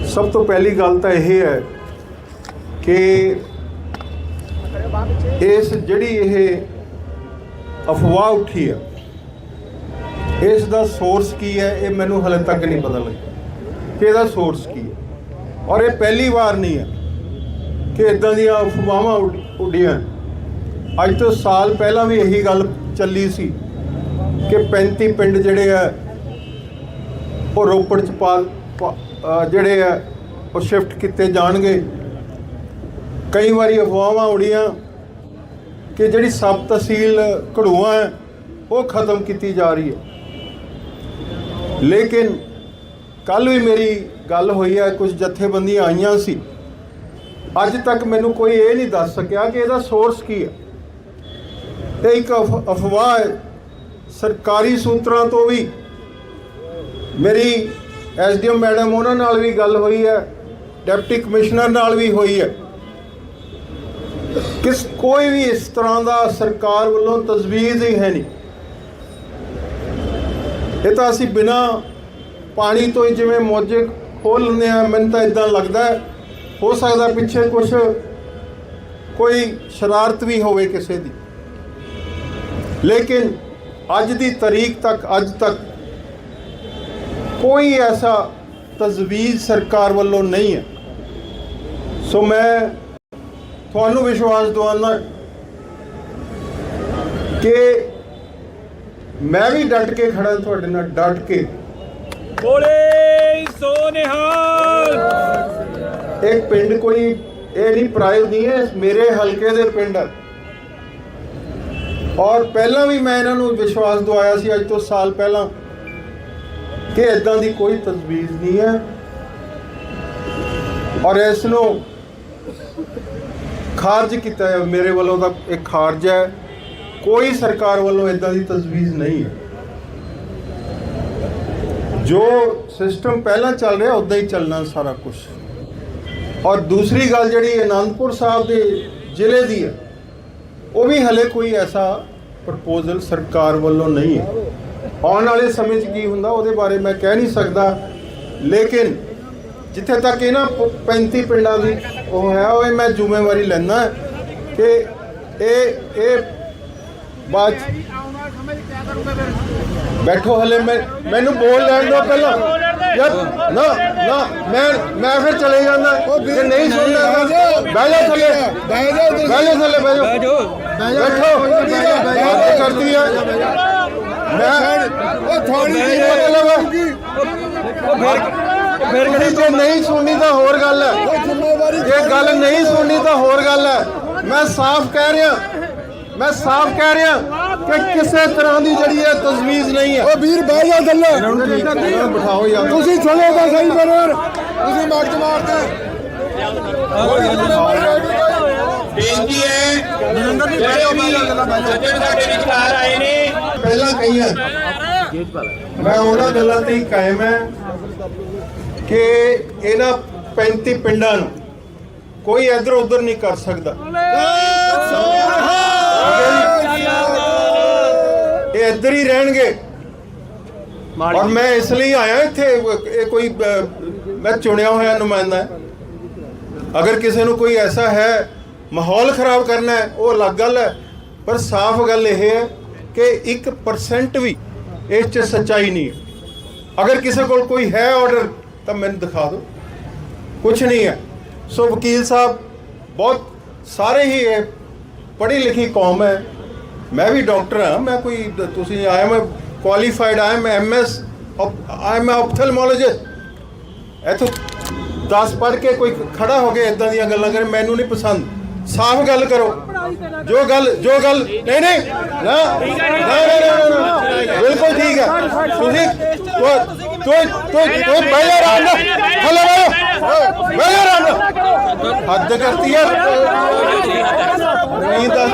ਸਭ ਤੋਂ ਪਹਿਲੀ ਗੱਲ ਤਾਂ ਇਹ ਹੈ ਕਿ ਇਸ ਜਿਹੜੀ ਇਹ ਅਫਵਾਹ ਉੱਠੀ ਹੈ ਇਸ ਦਾ ਸੋਰਸ ਕੀ ਹੈ, ਇਹ ਮੈਨੂੰ ਹਲੇ ਤੱਕ ਨਹੀਂ ਪਤਾ ਲੱਗਿਆ ਕਿ ਇਹਦਾ ਸੋਰਸ ਕੀ ਹੈ। ਔਰ ਇਹ ਪਹਿਲੀ ਵਾਰ ਨਹੀਂ ਹੈ ਕਿ ਇਦਾਂ ਦੀਆਂ ਅਫਵਾਹਾਂ ਉੱਡ- ਉੱਡੀਆਂ ਅੱਜ ਤੋਂ ਸਾਲ ਪਹਿਲਾਂ ਵੀ ਇਹੀ ਗੱਲ ਚੱਲੀ ਸੀ ਕਿ 35 ਪਿੰਡ ਜਿਹੜੇ ਆ, ਉਹ ਰੋਪੜ ਚ ਪਾ ਜਿਹੜੇ ਆ, ਉਹ ਸ਼ਿਫਟ ਕੀਤੇ ਜਾਣਗੇ। ਕਈ ਵਾਰੀ ਅਫਵਾਹਾਂ ਉੜੀਆਂ ਕਿ ਜਿਹੜੀ ਸਬ ਤਹਿਸੀਲ ਘੜੂਆ ਹੈ, ਉਹ ਖਤਮ ਕੀਤੀ ਜਾ ਰਹੀ ਹੈ। ਲੇਕਿਨ ਕੱਲ ਵੀ ਮੇਰੀ ਗੱਲ ਹੋਈ ਹੈ, ਕੁਝ ਜਥੇਬੰਦੀਆਂ ਆਈਆਂ ਸੀ। ਅੱਜ ਤੱਕ ਮੈਨੂੰ ਕੋਈ ਇਹ ਨਹੀਂ ਦੱਸ ਸਕਿਆ ਕਿ ਇਹਦਾ ਸੋਰਸ ਕੀ ਹੈ। ਇਹ ਇੱਕ ਅਫ- ਅਫਵਾਹ ਹੈ, ਸਰਕਾਰੀ ਸੂਤਰਾਂ ਤੋਂ ਵੀ। ਮੇਰੀ ਐਸਡੀਐਮ ਮੈਡਮ ਉਹਨਾਂ ਨਾਲ ਵੀ ਗੱਲ ਹੋਈ ਹੈ, ਡਿਪਟੀ ਕਮਿਸ਼ਨਰ ਨਾਲ ਵੀ ਹੋਈ ਹੈ। ਕਿਸ ਕੋਈ ਵੀ ਇਸ ਤਰ੍ਹਾਂ ਦਾ ਸਰਕਾਰ ਵੱਲੋਂ ਤਜਵੀਜ਼ ਹੀ ਹੈ ਨਹੀਂ। ਇਹ ਤਾਂ ਅਸੀਂ ਬਿਨਾ ਪਾਣੀ ਤੋਂ ਹੀ ਜਿਵੇਂ ਮੋਜੇ ਖੋਲ ਲੈਂਦੇ ਆ ਮੈਨੂੰ ਤਾਂ ਇਦਾਂ ਲੱਗਦਾ ਹੋ। ਸਕਦਾ ਪਿੱਛੇ ਕੁਝ ਕੋਈ ਸ਼ਰਾਰਤ ਵੀ ਹੋਵੇ ਕਿਸੇ ਦੀ। ਲੇਕਿਨ ਅੱਜ ਦੀ ਤਾਰੀਖ ਤੱਕ, ਅੱਜ ਤੱਕ ਕੋਈ ਐਸਾ ਤਜਵੀਜ਼ ਸਰਕਾਰ ਵੱਲੋਂ ਨਹੀਂ ਹੈ। ਸੋ ਮੈਂ ਤੁਹਾਨੂੰ ਵਿਸ਼ਵਾਸ ਦਿਵਾਉਣਾ ਕਿ ਮੈਂ ਵੀ ਡਟ ਕੇ ਖੜਾ ਤੁਹਾਡੇ ਨਾਲ ਡਟ ਕੇ। ਬੋਲੇ ਸੋ ਨਿਹਾਲ। ਇੱਕ ਪਿੰਡ ਕੋਈ ਇਹ ਨਹੀਂ ਪ੍ਰਾਈਜ਼ ਨਹੀਂ ਹੈ ਮੇਰੇ ਹਲਕੇ ਦੇ ਪਿੰਡ। ਔਰ ਪਹਿਲਾਂ ਵੀ ਮੈਂ ਇਹਨਾਂ ਨੂੰ ਵਿਸ਼ਵਾਸ ਦਵਾਇਆ ਸੀ ਅੱਜ ਤੋਂ ਸਾਲ ਪਹਿਲਾਂ ਕਿ ਇਦਾਂ ਦੀ ਕੋਈ ਤਜਵੀਜ਼ ਨਹੀਂ ਹੈ। ਔਰ ਇਸ ਨੂੰ ਖਾਰਜ ਕੀਤਾ ਹੈ, ਮੇਰੇ ਵੱਲੋਂ ਤਾਂ ਇਹ ਖਾਰਜ ਹੈ। ਕੋਈ ਸਰਕਾਰ ਵੱਲੋਂ ਇਦਾਂ ਦੀ ਤਜਵੀਜ਼ ਨਹੀਂ ਹੈ। ਜੋ ਸਿਸਟਮ ਪਹਿਲਾਂ ਚੱਲ ਰਿਹਾ ਉਦਾਂ ਹੀ ਚੱਲਣਾ ਸਾਰਾ ਕੁਝ ਔਰ ਦੂਸਰੀ ਗੱਲ ਜਿਹੜੀ ਅਨੰਦਪੁਰ ਸਾਹਿਬ ਦੇ ਜ਼ਿਲ੍ਹੇ ਦੀ ਹੈ, ਉਹ ਵੀ ਹਲੇ ਕੋਈ ਐਸਾ ਪ੍ਰਪੋਜ਼ਲ ਸਰਕਾਰ ਵੱਲੋਂ ਨਹੀਂ ਹੈ। ਆਉਣ ਵਾਲੇ ਸਮੇਂ 'ਚ ਕੀ ਹੁੰਦਾ, ਉਹਦੇ ਬਾਰੇ ਮੈਂ ਕਹਿ ਨਹੀਂ ਸਕਦਾ। ਲੇਕਿਨ ਜਿੱਥੇ ਤੱਕ ਇਹਨਾਂ ਪ- 35 ਪਿੰਡਾਂ ਦੀ ਉਹ ਹੈ ਉਹ ਮੈਂ ਜ਼ਿੰਮੇਵਾਰੀ ਲੈਣਾ ਕਿ ਇਹ ਇਹ ਬਾਤ ਬੈਠੋ ਹਲੇ ਮੈਂ ਮੈਨੂੰ ਬੋਲ ਲੈਣ ਦਿਓ ਪਹਿਲਾਂ। ਯਾਰ ਨਾ ਨਾ ਮੈਂ ਮੈਂ ਫਿਰ ਚਲੇ ਜਾਂਦਾ। ਜੇ ਨਹੀਂ ਸੁਣਨਾ ਤਾਂ ਬਹਿ ਜਾ ਥੱਲੇ। ਬਹਿ ਜਾ ਬਹਿ ਜਾ ਥੱਲੇ ਬਹਿ ਬਹਿ ਜਾ ਬੈਠੋ ਬਾਤ ਕਰਦੀ ਆ। ਮੈਂ ਉਹ ਥੋੜੀ ਜਿਹੀ ਮਤਲਬ ਉਹ ਫਿਰ ਫਿਰ ਤੁਸੀਂ ਜੇ ਨਹੀਂ ਸੁਣਨੀ ਤਾਂ ਹੋਰ ਗੱਲ। ਹੈ ਜੇ ਗੱਲ ਨਹੀਂ ਸੁਣਨੀ ਤਾਂ ਹੋਰ ਗੱਲ ਹੈ। ਮੈਂ ਸਾਫ਼ ਕਹਿ ਰਿਹਾ। ਮੈਂ ਸਾਫ਼ ਕਹਿ ਰਿਹਾ ਕਿ ਕਿਸੇ ਤਰ੍ਹਾਂ ਦੀ ਜਿਹੜੀ ਹੈ ਤਜਵੀਜ਼ ਨਹੀਂ ਹੈ। ਉਹ ਵੀਰ ਬਹਿ ਜਾ ਥੱਲੇ ਇਹਨਾਂ ਨੂੰ ਠੀਕ ਇਹਨਾਂ ਨੂੰ ਬਿਠਾਓ ਯਾਰ। ਤੁਸੀਂ ਸੁਣੋ ਤਾਂ ਸਹੀ ਬਰੋਰ ਤੁਸੀਂ ਮਗਜ ਮਾਰਦੇ ਬੇਨਤੀ ਹੈ ਜਿਹੜੇ ਵੀ ਸੱਜਣ ਸਾਡੇ ਵਿਚਕਾਰ ਆਏ ਨੇ। ਪਹਿਲਾਂ ਕਹੀਆਂ। ਮੈਂ ਉਹਨਾਂ ਗੱਲਾਂ ਤੇ ਹੀ ਕਾਇਮ ਹੈ। ਕਿ ਇਹਨਾਂ 35 ਪਿੰਡਾਂ ਨੂੰ ਕੋਈ ਇੱਧਰ ਉੱਧਰ ਨਹੀਂ ਕਰ ਸਕਦਾ। ਇਹ ਇੱਧਰ ਹੀ ਰਹਿਣਗੇ। ਔਰ ਮੈਂ ਇਸ ਲਈ ਆਇਆ ਇੱਥੇ, ਇਹ ਕੋਈ ਮੈਂ ਚੁਣਿਆ ਹੋਇਆ ਨੁਮਾਇੰਦਾ ਅਗਰ ਕਿਸੇ ਨੂੰ ਕੋਈ ਐਸਾ ਹੈ, ਮਾਹੌਲ ਖਰਾਬ ਕਰਨਾ ਹੈ, ਉਹ ਅਲੱਗ ਗੱਲ ਹੈ। ਪਰ ਸਾਫ਼ ਗੱਲ ਇਹ ਹੈ ਕਿ 1% ਵੀ ਇਸ 'ਚ ਸੱਚਾਈ ਨਹੀਂ ਹੈ। ਅਗਰ ਕਿਸੇ ਕੋਲ ਕੋਈ ਹੈ ਆਰਡਰ ਤਾਂ ਮੈਨੂੰ ਦਿਖਾ ਦਿਓ। ਕੁਝ ਨਹੀਂ ਹੈ। ਸੋ ਵਕੀਲ ਸਾਹਿਬ, ਬਹੁਤ ਸਾਰੇ ਹੀ ਇਹ ਪੜ੍ਹੀ ਲਿਖੀ ਕੌਮ ਹੈ। ਮੈਂ ਵੀ ਡਾਕਟਰ ਹਾਂ। ਮੈਂ ਕੋਈ, ਤੁਸੀਂ I am qualified I am MS I am ophthalmologist ਇੱਥੋਂ 10 ਪੜ੍ਹ ਕੇ ਕੋਈ ਖੜਾ ਹੋ ਕੇ ਇਦਾਂ ਦੀਆਂ ਗੱਲਾਂ ਕਰੇ, ਮੈਨੂੰ ਨਹੀਂ ਪਸੰਦ। ਸਾਫ਼ ਗੱਲ ਕਰੋ। ਜੋ ਗੱਲ ਜੋ ਗੱਲ, ਨਹੀਂ ਨਹੀਂ। ਨਾ ਬਿਲਕੁਲ ਠੀਕ ਹੈ। ਤੁਸੀਂ ਤੂੰ ਤੂੰ ਤੂੰ ਤੂੰ ਬਹਿ ਹਲੋ ਬਹਿ ਜਾ। ਹੱਦ ਕਰਤੀ ਹੈ ਨਹੀਂ ਤਾਂ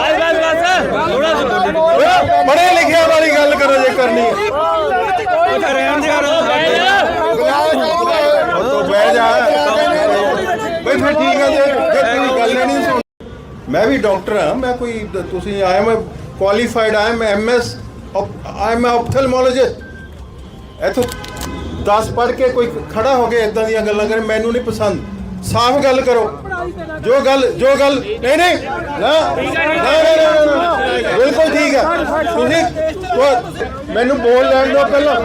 ਪੜ੍ਹੇ ਲਿਖਿਆ ਵਾਲੀ ਗੱਲ ਕਰੋ ਜੇ ਕਰਨੀ ਹੈ। ਰਹਿਣ ਦੇ ਯਾਰ ਉਹ ਬਹਿ ਜਾ। ਬਈ ਫਿਰ ਠੀਕ ਹੈ ਜੇ। ਜੇ ਤੇਰੀ ਗੱਲ ਨਹੀਂ ਸੁਣ ਮੈਂ ਵੀ ਡਾਕਟਰ ਹਾਂ। ਮੈਂ ਕੋਈ ਤੁਸੀਂ I am qualified I am MS I am ophthalmologist ਇੱਥੋਂ 10 ਪੜ੍ਹ ਕੇ ਕੋਈ ਖੜਾ ਹੋ ਕੇ ਇਦਾਂ ਦੀਆਂ ਗੱਲਾਂ ਕਰੇ ਮੈਨੂੰ ਨਹੀਂ ਪਸੰਦ। ਸਾਫ਼ ਗੱਲ ਕਰੋ। ਜੋ ਗੱਲ ਜੋ ਗੱਲ ਨਹੀਂ ਨਹੀਂ। ਨਾ ਨਾ ਨਾ, ਨਾ, ਨਾ ਬਿਲਕੁਲ ਠੀਕ ਹੈ ਤੁਸੀਂ ਮੈਨੂੰ ਬੋਲ ਲੈਣ ਦਿਓ ਪਹਿਲਾਂ।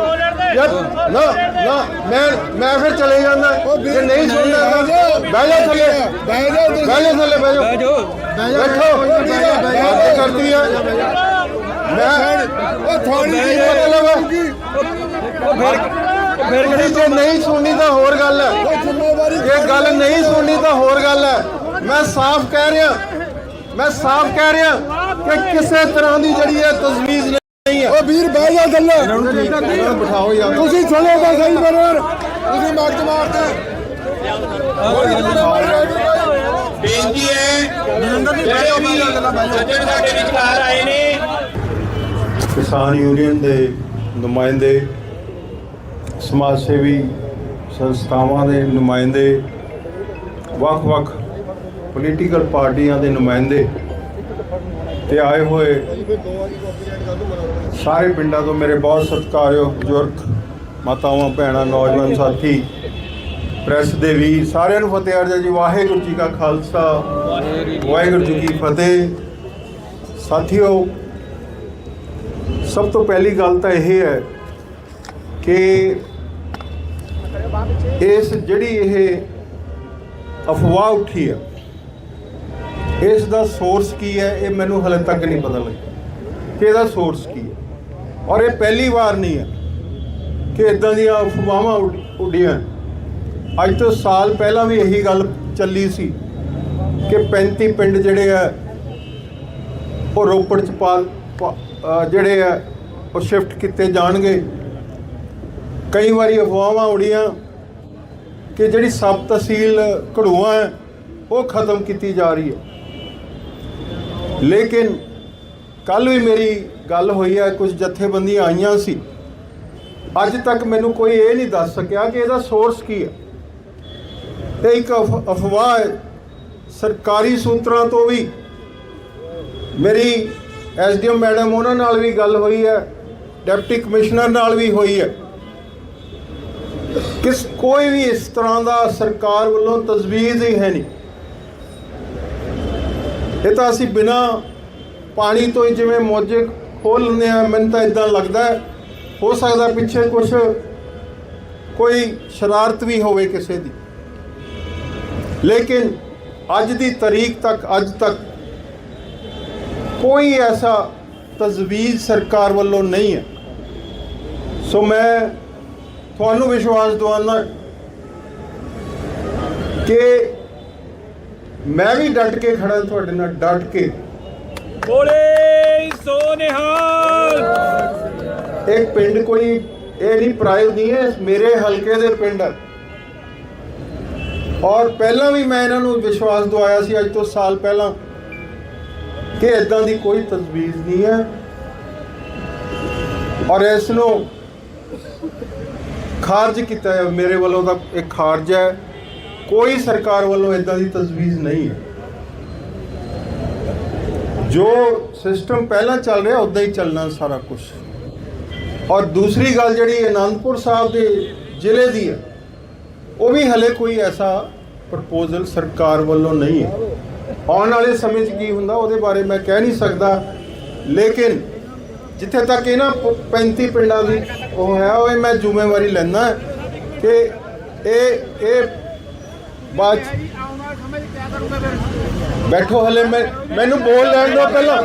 ਯਾਰ ਨਾ ਨਾ ਮੈਂ ਮੈਂ ਫਿਰ ਚਲੇ ਜਾਂਦਾ। ਜੇ ਨਹੀਂ ਸੁਣਨਾ ਤਾਂ ਬਹਿ ਜਾ ਥੱਲੇ। ਬਹਿ ਜਾ ਬਹਿ ਜਾ ਥੱਲੇ ਬਹਿ ਬਹਿ ਜਾ ਬੈਠੋ। ਕਰਦੀ ਆ। ਮੈਂ ਉਹ ਥੋੜੀ ਜਿਹੀ ਮਤਲਬ ਉਹ ਫਿਰ ਫਿਰ ਤੁਸੀਂ ਜੇ ਨਹੀਂ ਸੁਣਨੀ ਤਾਂ ਹੋਰ ਗੱਲ ਹੈ। ਜੇ ਗੱਲ ਨਹੀਂ ਸੁਣਨੀ ਤਾਂ ਹੋਰ ਗੱਲ ਹੈ। ਮੈਂ ਸਾਫ਼ ਕਹਿ ਰਿਹਾ। ਮੈਂ ਸਾਫ਼ ਕਹਿ ਰਿਹਾ ਕਿ ਕਿਸੇ ਤਰ੍ਹਾਂ ਦੀ ਜਿਹੜੀ ਹੈ ਤਜਵੀਜ਼ ਨਹੀਂ ਹੈ। ਉਹ ਵੀਰ ਬਹਿ ਜਾ ਨੂੰ ਬਿਠਾਓ ਯਾਰ। ਤੁਸੀਂ ਸੁਣੋ ਤਾਂ ਸਹੀ ਬਰੋਰ ਤੁਸੀਂ ਮਗਜ ਮਾਰਦੇ। ਬੇਨਤੀ ਹੈ ਜਿਹੜੇ ਵੀ ਸੱਜਣ ਸਾਡੇ ਵਿਚਕਾਰ ਆਏ ਨੇ। ਕਿਸਾਨ ਯੂਨੀਅਨ ਦੇ ਨੁਮਾਇੰਦੇ ਸਮਾਜ ਸੇਵੀ ਸੰਸਥਾਵਾਂ ਦੇ ਨੁਮਾਇੰਦੇ, ਵੱਖ-ਵੱਖ ਪੋਲੀਟੀਕਲ ਪਾਰਟੀਆਂ ਦੇ ਨੁਮਾਇੰਦੇ ਤੇ ਆਏ ਹੋਏ ਸਾਰੇ ਪਿੰਡਾਂ ਤੋਂ ਮੇਰੇ ਬਹੁਤ ਸਤਿਕਾਰਯੋਗ ਬਜ਼ੁਰਗ ਮਾਤਾਵਾਂ, ਭੈਣਾਂ, ਨੌਜਵਾਨ ਸਾਥੀ, ਪ੍ਰੈਸ ਦੇ ਵੀ ਸਾਰਿਆਂ ਨੂੰ ਫਤਿਹ ਅਰਜ਼ਾ ਜੀ, ਵਾਹਿਗੁਰੂ ਜੀ ਕਾ ਖਾਲਸਾ, ਵਾਹਿਗੁਰੂ ਜੀ ਕੀ ਫਤਿਹ। ਸਾਥੀਓ, ਸਭ ਤੋਂ ਪਹਿਲੀ ਗੱਲ ਤਾਂ ਇਹ ਹੈ ਕਿ ਇਸ ਜਿਹੜੀ ਇਹ ਅਫਵਾਹ ਉੱਠੀ ਹੈ ਇਸ ਦਾ ਸੋਰਸ ਕੀ ਹੈ, ਇਹ ਮੈਨੂੰ ਹਲੇ ਤੱਕ ਨਹੀਂ ਪਤਾ ਲੱਗਿਆ ਕਿ ਇਹਦਾ ਸੋਰਸ ਕੀ ਹੈ। ਔਰ ਇਹ ਪਹਿਲੀ ਵਾਰ ਨਹੀਂ ਹੈ ਕਿ ਇਦਾਂ ਦੀਆਂ ਅਫਵਾਹਾਂ ਉੱਡ- ਉੱਡੀਆਂ ਅੱਜ ਤੋਂ ਸਾਲ ਪਹਿਲਾਂ ਵੀ ਇਹੀ ਗੱਲ ਚੱਲੀ ਸੀ ਕਿ 35 ਪਿੰਡ ਜਿਹੜੇ ਆ, ਉਹ ਰੋਪੜ ਚ ਪਾ ਜਿਹੜੇ ਆ, ਉਹ ਸ਼ਿਫਟ ਕੀਤੇ ਜਾਣਗੇ। ਕਈ ਵਾਰੀ ਅਫਵਾਹਾਂ ਉੜੀਆਂ ਕਿ ਜਿਹੜੀ ਸਬ ਤਹਿਸੀਲ ਘੜੂਆ ਹੈ, ਉਹ ਖਤਮ ਕੀਤੀ ਜਾ ਰਹੀ ਹੈ। ਲੇਕਿਨ ਕੱਲ ਵੀ ਮੇਰੀ ਗੱਲ ਹੋਈ ਹੈ, ਕੁਝ ਜਥੇਬੰਦੀਆਂ ਆਈਆਂ ਸੀ। ਅੱਜ ਤੱਕ ਮੈਨੂੰ ਕੋਈ ਇਹ ਨਹੀਂ ਦੱਸ ਸਕਿਆ ਕਿ ਇਹਦਾ ਸੋਰਸ ਕੀ ਹੈ। ਇਹ ਇੱਕ ਅਫ- ਅਫਵਾਹ ਹੈ, ਸਰਕਾਰੀ ਸੂਤਰਾਂ ਤੋਂ ਵੀ। ਮੇਰੀ ਐਸਡੀਐਮ ਮੈਡਮ ਉਹਨਾਂ ਨਾਲ ਵੀ ਗੱਲ ਹੋਈ ਹੈ, ਡਿਪਟੀ ਕਮਿਸ਼ਨਰ ਨਾਲ ਵੀ ਹੋਈ ਹੈ। ਕਿਸ ਕੋਈ ਵੀ ਇਸ ਤਰ੍ਹਾਂ ਦਾ ਸਰਕਾਰ ਵੱਲੋਂ ਤਜਵੀਜ਼ ਹੀ ਹੈ ਨਹੀਂ। ਇਹ ਤਾਂ ਅਸੀਂ ਬਿਨਾ ਪਾਣੀ ਤੋਂ ਹੀ ਜਿਵੇਂ ਮੋਜੇ ਖੋਲ ਲੈਂਦੇ ਆ ਮੈਨੂੰ ਤਾਂ ਇਦਾਂ ਲੱਗਦਾ ਹੋ। ਸਕਦਾ ਪਿੱਛੇ ਕੁਝ ਕੋਈ ਸ਼ਰਾਰਤ ਵੀ ਹੋਵੇ ਕਿਸੇ ਦੀ। ਲੇਕਿਨ ਅੱਜ ਦੀ ਤਾਰੀਖ ਤੱਕ, ਅੱਜ ਤੱਕ ਕੋਈ ਐਸਾ ਤਜਵੀਜ਼ ਸਰਕਾਰ ਵੱਲੋਂ ਨਹੀਂ ਹੈ। ਸੋ ਮੈਂ ਤੁਹਾਨੂੰ ਵਿਸ਼ਵਾਸ ਦਿਵਾਉਣਾ ਕਿ ਮੈਂ ਵੀ ਡਟ ਕੇ ਖੜਾ ਤੁਹਾਡੇ ਨਾਲ ਡਟ ਕੇ। ਬੋਲੇ ਸੋ ਨਿਹਾਲ। ਇਹ ਪਿੰਡ ਕੋਈ ਇਹ ਨਹੀਂ ਪ੍ਰਾਈਜ਼ ਨਹੀਂ ਹੈ ਮੇਰੇ ਹਲਕੇ ਦੇ ਪਿੰਡ। ਔਰ ਪਹਿਲਾਂ ਵੀ ਮੈਂ ਇਹਨਾਂ ਨੂੰ ਵਿਸ਼ਵਾਸ ਦਵਾਇਆ ਸੀ ਅੱਜ ਤੋਂ ਸਾਲ ਪਹਿਲਾਂ ਕਿ ਇਦਾਂ ਦੀ ਕੋਈ ਤਜਵੀਜ਼ ਨਹੀਂ ਹੈ। ਔਰ ਇਸ ਨੂੰ ਖਾਰਜ ਕੀਤਾ ਹੈ। ਮੇਰੇ ਵੱਲੋਂ ਤਾਂ ਇਹ ਖਾਰਜ ਹੈ। ਕੋਈ ਸਰਕਾਰ ਵੱਲੋਂ ਇਦਾਂ ਦੀ ਤਜਵੀਜ਼ ਨਹੀਂ ਹੈ। ਜੋ ਸਿਸਟਮ ਪਹਿਲਾਂ ਚੱਲ ਰਿਹਾ ਉਦਾਂ ਹੀ ਚੱਲਣਾ ਸਾਰਾ ਕੁਝ ਔਰ ਦੂਸਰੀ ਗੱਲ ਜਿਹੜੀ ਆਨੰਦਪੁਰ ਸਾਹਿਬ ਦੇ ਜ਼ਿਲ੍ਹੇ ਦੀ ਹੈ, ਉਹ ਵੀ ਹਲੇ ਕੋਈ ਐਸਾ ਪ੍ਰਪੋਜ਼ਲ ਸਰਕਾਰ ਵੱਲੋਂ ਨਹੀਂ ਹੈ। ਆਉਣ ਵਾਲੇ ਸਮੇਂ 'ਚ ਕੀ ਹੁੰਦਾ, ਉਹਦੇ ਬਾਰੇ ਮੈਂ ਕਹਿ ਨਹੀਂ ਸਕਦਾ। ਲੇਕਿਨ ਜਿੱਥੇ ਤੱਕ ਇਹਨਾਂ ਪ- 35 ਪਿੰਡਾਂ ਦੀ ਉਹ ਹੈ ਉਹ ਮੈਂ ਜ਼ਿੰਮੇਵਾਰੀ ਲੈਣਾ ਕਿ ਇਹ ਇਹ 'ਚ- ਬੈਠੋ ਹਲੇ ਮੈਂ ਮੈਨੂੰ ਬੋਲ ਲੈਣ ਦਿਓ ਪਹਿਲਾਂ।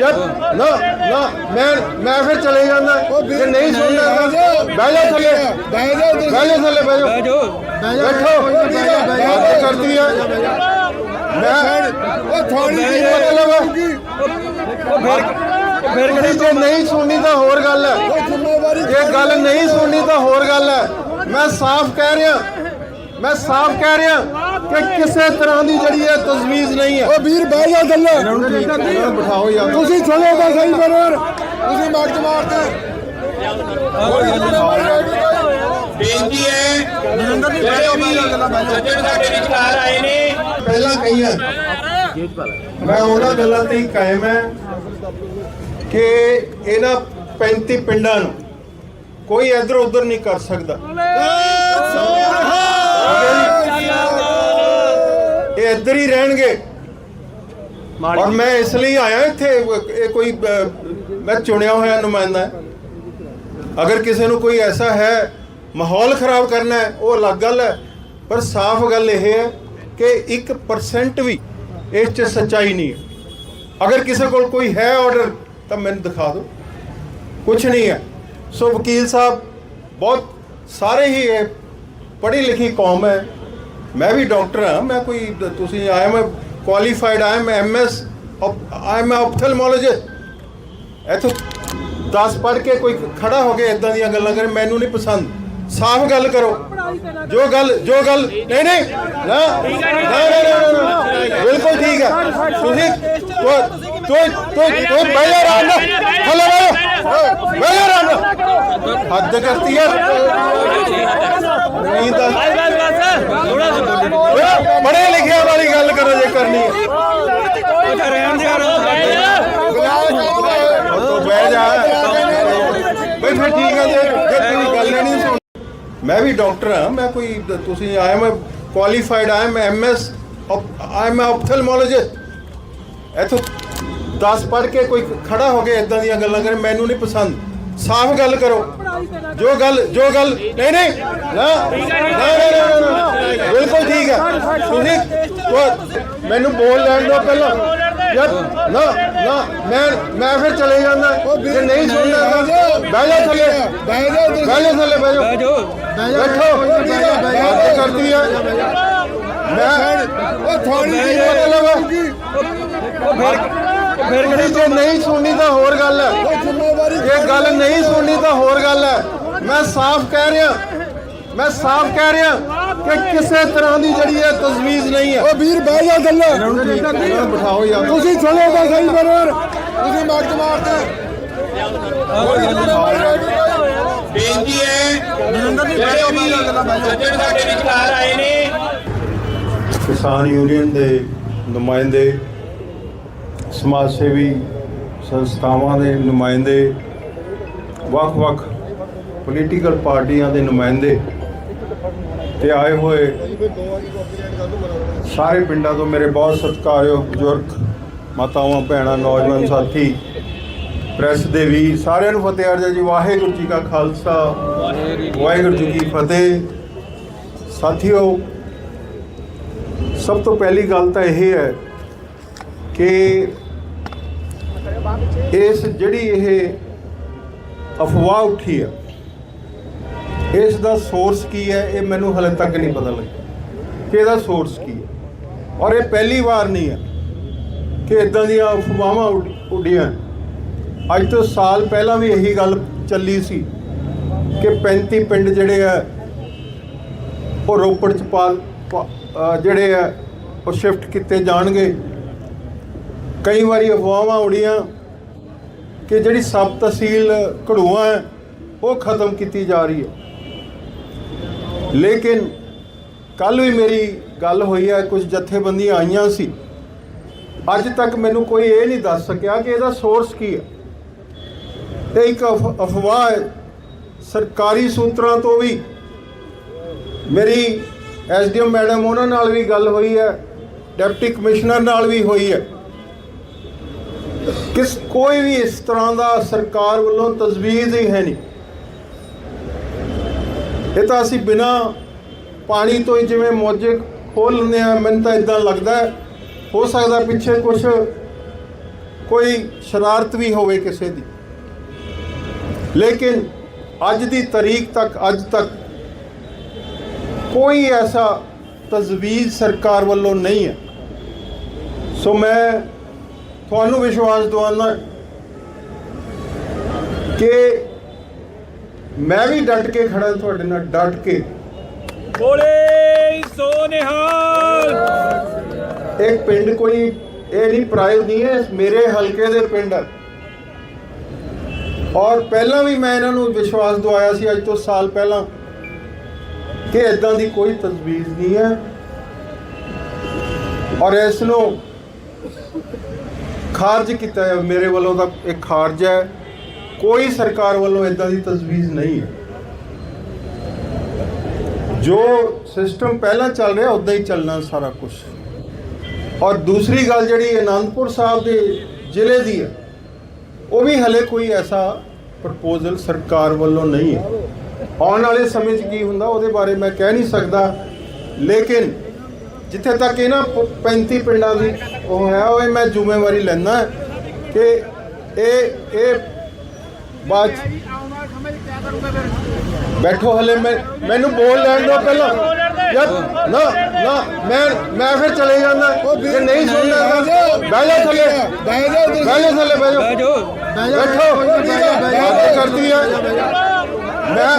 ਯਾਰ ਨਾ ਨਾ ਮੈਂ ਮੈਂ ਫਿਰ ਚਲੇ ਜਾਂਦਾ। ਜੇ ਨਹੀਂ ਸੁਣਨਾ ਤਾਂ ਬਹਿ ਜਾ ਥੱਲੇ। ਬਹਿ ਜਾ ਉਧਰ ਬਹਿ ਜਾ ਥੱਲੇ ਬਹਿ ਜਾ। ਬਹਿ ਜਾ। ਬੈਠੋ। ਬਾਤ ਕਰਦੀ ਹੈ ਮੈਂ ਉਹ ਥੋੜੀ ਮਤਲਬ ਉਹ ਫਿਰ ਫਿਰ ਤੁਸੀਂ ਜੇ ਨਹੀਂ ਸੁਣਨੀ ਤਾਂ ਹੋਰ ਗੱਲ ਹੈ। ਜੇ ਗੱਲ ਨਹੀਂ ਸੁਣਨੀ ਤਾਂ ਹੋਰ ਗੱਲ ਹੈ। ਮੈਂ ਸਾਫ਼ ਕਹਿ ਰਿਹਾ ਮੈਂ ਸਾਫ਼ ਕਹਿ ਰਿਹਾ ਕਿ ਕਿਸੇ ਤਰ੍ਹਾਂ ਦੀ ਜਿਹੜੀ ਹੈ ਤਜਵੀਜ਼ ਨਹੀਂ ਹੈ। ਉਹ ਵੀਰ ਬਹਿ ਜਾ ਥੱਲੇ। ਇਹਨਾਂ ਨੂੰ ਠੀਕ ਬਿਠਾਓ ਯਾਰ। ਤੁਸੀਂ ਸੁਣੋ ਤਾਂ ਸਹੀ ਬਰੋਰ ਤੁਸੀਂ ਮਗਜ ਮਾਰਦੇ। ਬੇਨਤੀ ਹੈ ਜਿਹੜੇ ਵੀ ਸੱਜਣ ਸਾਡੇ ਵਿਚਕਾਰ ਆਏ ਨੇ। ਪਹਿਲਾਂ ਕਹੀਆਂ। ਮੈਂ ਉਹਨਾਂ ਗੱਲਾਂ ਤੇ ਹੀ ਕਾਇਮ ਹੈ। ਕਿ ਇਹਨਾਂ 35 ਪਿੰਡਾਂ ਨੂੰ ਕੋਈ ਇੱਧਰ ਉੱਧਰ ਨਹੀਂ ਕਰ ਸਕਦਾ। ਇਹ ਇੱਧਰ ਹੀ ਰਹਿਣਗੇ। ਔਰ ਮੈਂ ਇਸ ਲਈ ਆਇਆ ਇੱਥੇ ਇਹ ਕੋਈ ਮੈਂ ਚੁਣਿਆ ਹੋਇਆ ਨੁਮਾਇੰਦਾ ਹੈ। ਅਗਰ ਕਿਸੇ ਨੂੰ ਕੋਈ ਐਸਾ ਹੈ ਮਾਹੌਲ ਖਰਾਬ ਕਰਨਾ ਹੈ ਉਹ ਅਲੱਗ ਗੱਲ ਹੈ। ਪਰ ਸਾਫ਼ ਗੱਲ ਇਹ ਹੈ ਕਿ 1% ਵੀ ਇਸ 'ਚ ਸੱਚਾਈ ਨਹੀਂ ਹੈ। ਅਗਰ ਕਿਸੇ ਕੋਲ ਕੋਈ ਹੈ ਆਰਡਰ ਤਾਂ ਮੈਨੂੰ ਦਿਖਾ ਦਿਓ। ਕੁਝ ਨਹੀਂ ਹੈ। ਸੋ ਵਕੀਲ ਸਾਹਿਬ, ਬਹੁਤ ਸਾਰੇ ਹੀ ਇਹ ਪੜ੍ਹੀ ਲਿਖੀ ਕੌਮ ਹੈ। ਮੈਂ ਵੀ ਡਾਕਟਰ ਹਾਂ। ਮੈਂ ਕੋਈ ਤੁਸੀਂ I am qualified I am MS I am ophthalmologist ਇੱਥੋਂ 10 ਪੜ੍ਹ ਕੇ ਕੋਈ ਖੜਾ ਹੋ ਕੇ ਇਦਾਂ ਦੀਆਂ ਗੱਲਾਂ ਕਰੇ, ਮੈਨੂੰ ਨਹੀਂ ਪਸੰਦ। ਸਾਫ਼ ਗੱਲ ਕਰੋ। ਜੋ ਗੱਲ ਜੋ ਗੱਲ, ਨਹੀਂ ਨਹੀਂ। ਨਾ। ਬਿਲਕੁਲ ਠੀਕ ਹੈ। ਤੁਸੀਂ ਤੂੰ ਤੂੰ ਤੂੰ ਤੂੰ ਬਹਿ ਜਾ ਆਰਾਮ ਨਾਲ ਹਲੇ ਬਹਿ ਬਹਿ ਜਾ ਆਰਾਮ ਨਾਲ ਹੱਦ ਕਰਤੀ ਹੈ ਨਹੀਂ ਤਾਂ ਪੜ੍ਹੇ ਲਿਖਿਆ ਵਾਲੀ ਗੱਲ ਕਰੋ ਜੇ ਕਰਨੀ ਹੈ ਰਹਿਣ ਦੇ ਯਾਰ ਉਹ ਤੋਂ ਬਹਿ ਜਾ ਬਈ ਫਿਰ ਠੀਕ ਹੈ ਜੇ ਤੇਰੀ ਗੱਲ ਨਹੀਂ ਸੁਣ ਮੈਂ ਵੀ ਡਾਕਟਰ ਹਾਂ ਮੈਂ ਕੋਈ ਤੁਸੀਂ I am qualified I am MS I am ophthalmologist ਇਥੋਂ 10 ਪੜ੍ਹ ਕੇ ਕੋਈ ਖੜਾ ਹੋ ਕੇ ਇਦਾਂ ਦੀਆਂ ਗੱਲਾਂ ਕਰੇ ਮੈਨੂੰ ਨਹੀਂ ਪਸੰਦ। ਸਾਫ਼ ਗੱਲ ਕਰੋ। ਜੋ ਗੱਲ ਜੋ ਗੱਲ ਨਹੀਂ ਨਹੀਂ। ਨਾ ਬਿਲਕੁਲ ਠੀਕ ਹੈ ਤੁਸੀਂ ਮੈਨੂੰ ਬੋਲ ਲੈਣ ਦਿਓ ਪਹਿਲਾਂ। ਯਾਰ ਨਾ ਨਾ ਮੈਂ ਮੈਂ ਫਿਰ ਚਲੇ ਜਾਂਦਾ। ਜੇ ਨਹੀਂ ਸੁਣਨਾ ਤਾਂ ਬਹਿ ਜਾ ਥੱਲੇ। ਬਹਿ ਜਾ ਬਹਿ ਜਾ ਥੱਲੇ ਬਹਿ ਜਾ। ਜੋ। ਬੈਠੋ। ਬਾਤ ਕਰਦੀ ਹੈ ਮੈਂ ਉਹ ਥੋੜੀ ਕੀ ਮਤਲਬ ਹੈ ਫਿਰ ਜਿਹੜੀ ਜੇ ਨਹੀਂ ਸੁਣਨੀ ਤਾਂ ਹੋਰ ਗੱਲ ਹੈ। ਇਹ ਗੱਲ ਨਹੀਂ ਸੁਣਨੀ ਤਾਂ ਹੋਰ ਗੱਲ ਹੈ। ਮੈਂ ਸਾਫ਼ ਕਹਿ ਰਿਹਾ ਮੈਂ ਸਾਫ਼ ਕਹਿ ਰਿਹਾ ਕਿ ਕਿਸੇ ਤਰ੍ਹਾਂ ਦੀ ਜਿਹੜੀ ਹੈ ਤਜਵੀਜ਼ ਨਹੀਂ ਹੈ। ਉਹ ਵੀਰ ਬਹਿ ਜਾ ਥੱਲੇ ਇਹਨਾਂ ਨੂੰ ਬਿਠਾਓ ਯਾਰ। ਤੁਸੀਂ ਸੁਣੋ ਤਾਂ ਸਹੀ ਬਰੋਰ ਤੁਸੀਂ ਮਗਜ ਮਾਰਦੇ ਬੇਨਤੀ ਹੈ ਜਿਹੜੇ ਵੀ ਸੱਜਣ ਸਾਡੇ ਵਿਚਕਾਰ ਆਏ ਨੇ। ਕਿਸਾਨ ਯੂਨੀਅਨ ਦੇ ਨੁਮਾਇੰਦੇ ਸਮਾਜ ਸੇਵੀ ਸੰਸਥਾਵਾਂ ਦੇ ਨੁਮਾਇੰਦੇ, ਵੱਖ-ਵੱਖ ਪੋਲੀਟੀਕਲ ਪਾਰਟੀਆਂ ਦੇ ਨੁਮਾਇੰਦੇ ਤੇ ਆਏ ਹੋਏ ਸਾਰੇ ਪਿੰਡਾਂ ਤੋਂ ਮੇਰੇ ਬਹੁਤ ਸਤਿਕਾਰਯੋਗ ਬਜ਼ੁਰਗ ਮਾਤਾਵਾਂ, ਭੈਣਾਂ, ਨੌਜਵਾਨ ਸਾਥੀ, ਪ੍ਰੈਸ ਦੇ ਵੀ ਸਾਰਿਆਂ ਨੂੰ ਫਤਿਹ ਅਰਜ਼ਾ ਜੀ, ਵਾਹਿਗੁਰੂ ਜੀ ਕਾ ਖਾਲਸਾ, ਵਾਹਿਗੁਰੂ ਜੀ ਕੀ ਫਤਿਹ। ਸਾਥੀਓ, ਸਭ ਤੋਂ ਪਹਿਲੀ ਗੱਲ ਤਾਂ ਇਹ ਹੈ ਕਿ ਇਸ ਜਿਹੜੀ ਇਹ ਅਫਵਾਹ ਉੱਠੀ ਹੈ ਇਸ ਦਾ ਸੋਰਸ ਕੀ ਹੈ, ਇਹ ਮੈਨੂੰ ਹਲੇ ਤੱਕ ਨਹੀਂ ਪਤਾ ਲੱਗਿਆ ਕਿ ਇਹਦਾ ਸੋਰਸ ਕੀ ਹੈ। ਔਰ ਇਹ ਪਹਿਲੀ ਵਾਰ ਨਹੀਂ ਹੈ ਕਿ ਇਦਾਂ ਦੀਆਂ ਅਫਵਾਹਾਂ ਉੱਡ- ਉੱਡੀਆਂ ਅੱਜ ਤੋਂ ਸਾਲ ਪਹਿਲਾਂ ਵੀ ਇਹੀ ਗੱਲ ਚੱਲੀ ਸੀ ਕਿ 35 ਪਿੰਡ ਜਿਹੜੇ ਆ, ਉਹ ਰੋਪੜ ਚ ਪਾ ਜਿਹੜੇ ਆ, ਉਹ ਸ਼ਿਫਟ ਕੀਤੇ ਜਾਣਗੇ। ਕਈ ਵਾਰੀ ਅਫਵਾਹਾਂ ਉੜੀਆਂ ਕਿ ਜਿਹੜੀ ਸਬ ਤਹਿਸੀਲ ਘੜੂਆ ਹੈ, ਉਹ ਖਤਮ ਕੀਤੀ ਜਾ ਰਹੀ ਹੈ। ਲੇਕਿਨ ਕੱਲ ਵੀ ਮੇਰੀ ਗੱਲ ਹੋਈ ਹੈ, ਕੁਝ ਜਥੇਬੰਦੀਆਂ ਆਈਆਂ ਸੀ। ਅੱਜ ਤੱਕ ਮੈਨੂੰ ਕੋਈ ਇਹ ਨਹੀਂ ਦੱਸ ਸਕਿਆ ਕਿ ਇਹਦਾ ਸੋਰਸ ਕੀ ਹੈ। ਇਹ ਇੱਕ ਅਫ- ਅਫਵਾਹ ਹੈ, ਸਰਕਾਰੀ ਸੂਤਰਾਂ ਤੋਂ ਵੀ। ਮੇਰੀ ਐਸਡੀਐਮ ਮੈਡਮ ਉਹਨਾਂ ਨਾਲ ਵੀ ਗੱਲ ਹੋਈ ਹੈ, ਡਿਪਟੀ ਕਮਿਸ਼ਨਰ ਨਾਲ ਵੀ ਹੋਈ ਹੈ। ਕਿਸ ਕੋਈ ਵੀ ਇਸ ਤਰ੍ਹਾਂ ਦਾ ਸਰਕਾਰ ਵੱਲੋਂ ਤਜਵੀਜ਼ ਹੀ ਹੈ ਨਹੀਂ। ਇਹ ਤਾਂ ਅਸੀਂ ਬਿਨਾ ਪਾਣੀ ਤੋਂ ਹੀ ਜਿਵੇਂ ਮੋਜੇ ਖੋਲ ਲੈਂਦੇ ਆ ਮੈਨੂੰ ਤਾਂ ਇਦਾਂ ਲੱਗਦਾ ਹੋ। ਸਕਦਾ ਪਿੱਛੇ ਕੁਝ ਕੋਈ ਸ਼ਰਾਰਤ ਵੀ ਹੋਵੇ ਕਿਸੇ ਦੀ। ਲੇਕਿਨ ਅੱਜ ਦੀ ਤਾਰੀਖ ਤੱਕ, ਅੱਜ ਤੱਕ ਕੋਈ ਐਸਾ ਤਜਵੀਜ਼ ਸਰਕਾਰ ਵੱਲੋਂ ਨਹੀਂ ਹੈ। ਸੋ ਮੈਂ ਤੁਹਾਨੂੰ ਵਿਸ਼ਵਾਸ ਦਿਵਾਉਣਾ ਕਿ ਮੈਂ ਵੀ ਡਟ ਕੇ ਖੜਾ ਤੁਹਾਡੇ ਨਾਲ ਡਟ ਕੇ। ਬੋਲੇ ਸੋ ਨਿਹਾਲ। ਇੱਕ ਪਿੰਡ ਕੋਈ ਇਹ ਨਹੀਂ ਪ੍ਰਾਈਜ਼ ਨਹੀਂ ਹੈ ਮੇਰੇ ਹਲਕੇ ਦੇ ਪਿੰਡ ਹੈ ਔਰ ਪਹਿਲਾਂ ਵੀ ਮੈਂ ਇਹਨਾਂ ਨੂੰ ਵਿਸ਼ਵਾਸ ਦਿਵਾਇਆ ਸੀ ਅੱਜ ਤੋਂ ਸਾਲ ਪਹਿਲਾਂ ਕਿ ਇਦਾਂ ਦੀ ਕੋਈ ਤਜਵੀਜ਼ ਨਹੀਂ ਹੈ। ਔਰ ਇਸ ਨੂੰ ਖਾਰਜ ਕੀਤਾ ਹੈ। ਮੇਰੇ ਵੱਲੋਂ ਤਾਂ ਇਹ ਖਾਰਜ ਹੈ। ਕੋਈ ਸਰਕਾਰ ਵੱਲੋਂ ਇਦਾਂ ਦੀ ਤਜਵੀਜ਼ ਨਹੀਂ ਹੈ। ਜੋ ਸਿਸਟਮ ਪਹਿਲਾਂ ਚੱਲ ਰਿਹਾ ਉਦਾਂ ਹੀ ਚੱਲਣਾ ਸਾਰਾ ਕੁਝ ਔਰ ਦੂਸਰੀ ਗੱਲ ਜਿਹੜੀ ਅਨੰਦਪੁਰ ਸਾਹਿਬ ਦੇ ਜ਼ਿਲ੍ਹੇ ਦੀ ਹੈ, ਉਹ ਵੀ ਹਲੇ ਕੋਈ ਐਸਾ ਪ੍ਰਪੋਜ਼ਲ ਸਰਕਾਰ ਵੱਲੋਂ ਨਹੀਂ ਹੈ। ਆਉਣ ਵਾਲੇ ਸਮੇਂ 'ਚ ਕੀ ਹੁੰਦਾ, ਉਹਦੇ ਬਾਰੇ ਮੈਂ ਕਹਿ ਨਹੀਂ ਸਕਦਾ। ਲੇਕਿਨ ਜਿੱਥੇ ਤੱਕ ਇਹਨਾਂ ਪ- 35 ਪਿੰਡਾਂ ਦੀ ਉਹ ਹੈ ਉਹ ਮੈਂ ਜ਼ਿੰਮੇਵਾਰੀ ਲੈਂਦਾ ਕਿ ਇਹ ਇਹ 'ਚ- ਬੈਠੋ ਹਲੇ ਮੈਂ ਮੈਨੂੰ ਬੋਲ ਲੈਣ ਦਿਓ ਪਹਿਲਾਂ। ਯਾਰ ਨਾ ਨਾ ਮੈਂ ਮੈਂ ਫਿਰ ਚਲੇ ਜਾਂਦਾ। ਜੇ ਨਹੀਂ ਸੁਣਨਾ ਤਾਂ ਬਹਿ ਜਾ ਥੱਲੇ। ਬਹਿ ਜਾ ਉਧਰ ਬਹਿ ਜਾ ਥੱਲੇ ਬਹਿ ਜਾ ਬੈਠੋ। ਬਾਤ ਕਰਦੀ ਹੈ ਮੈਂ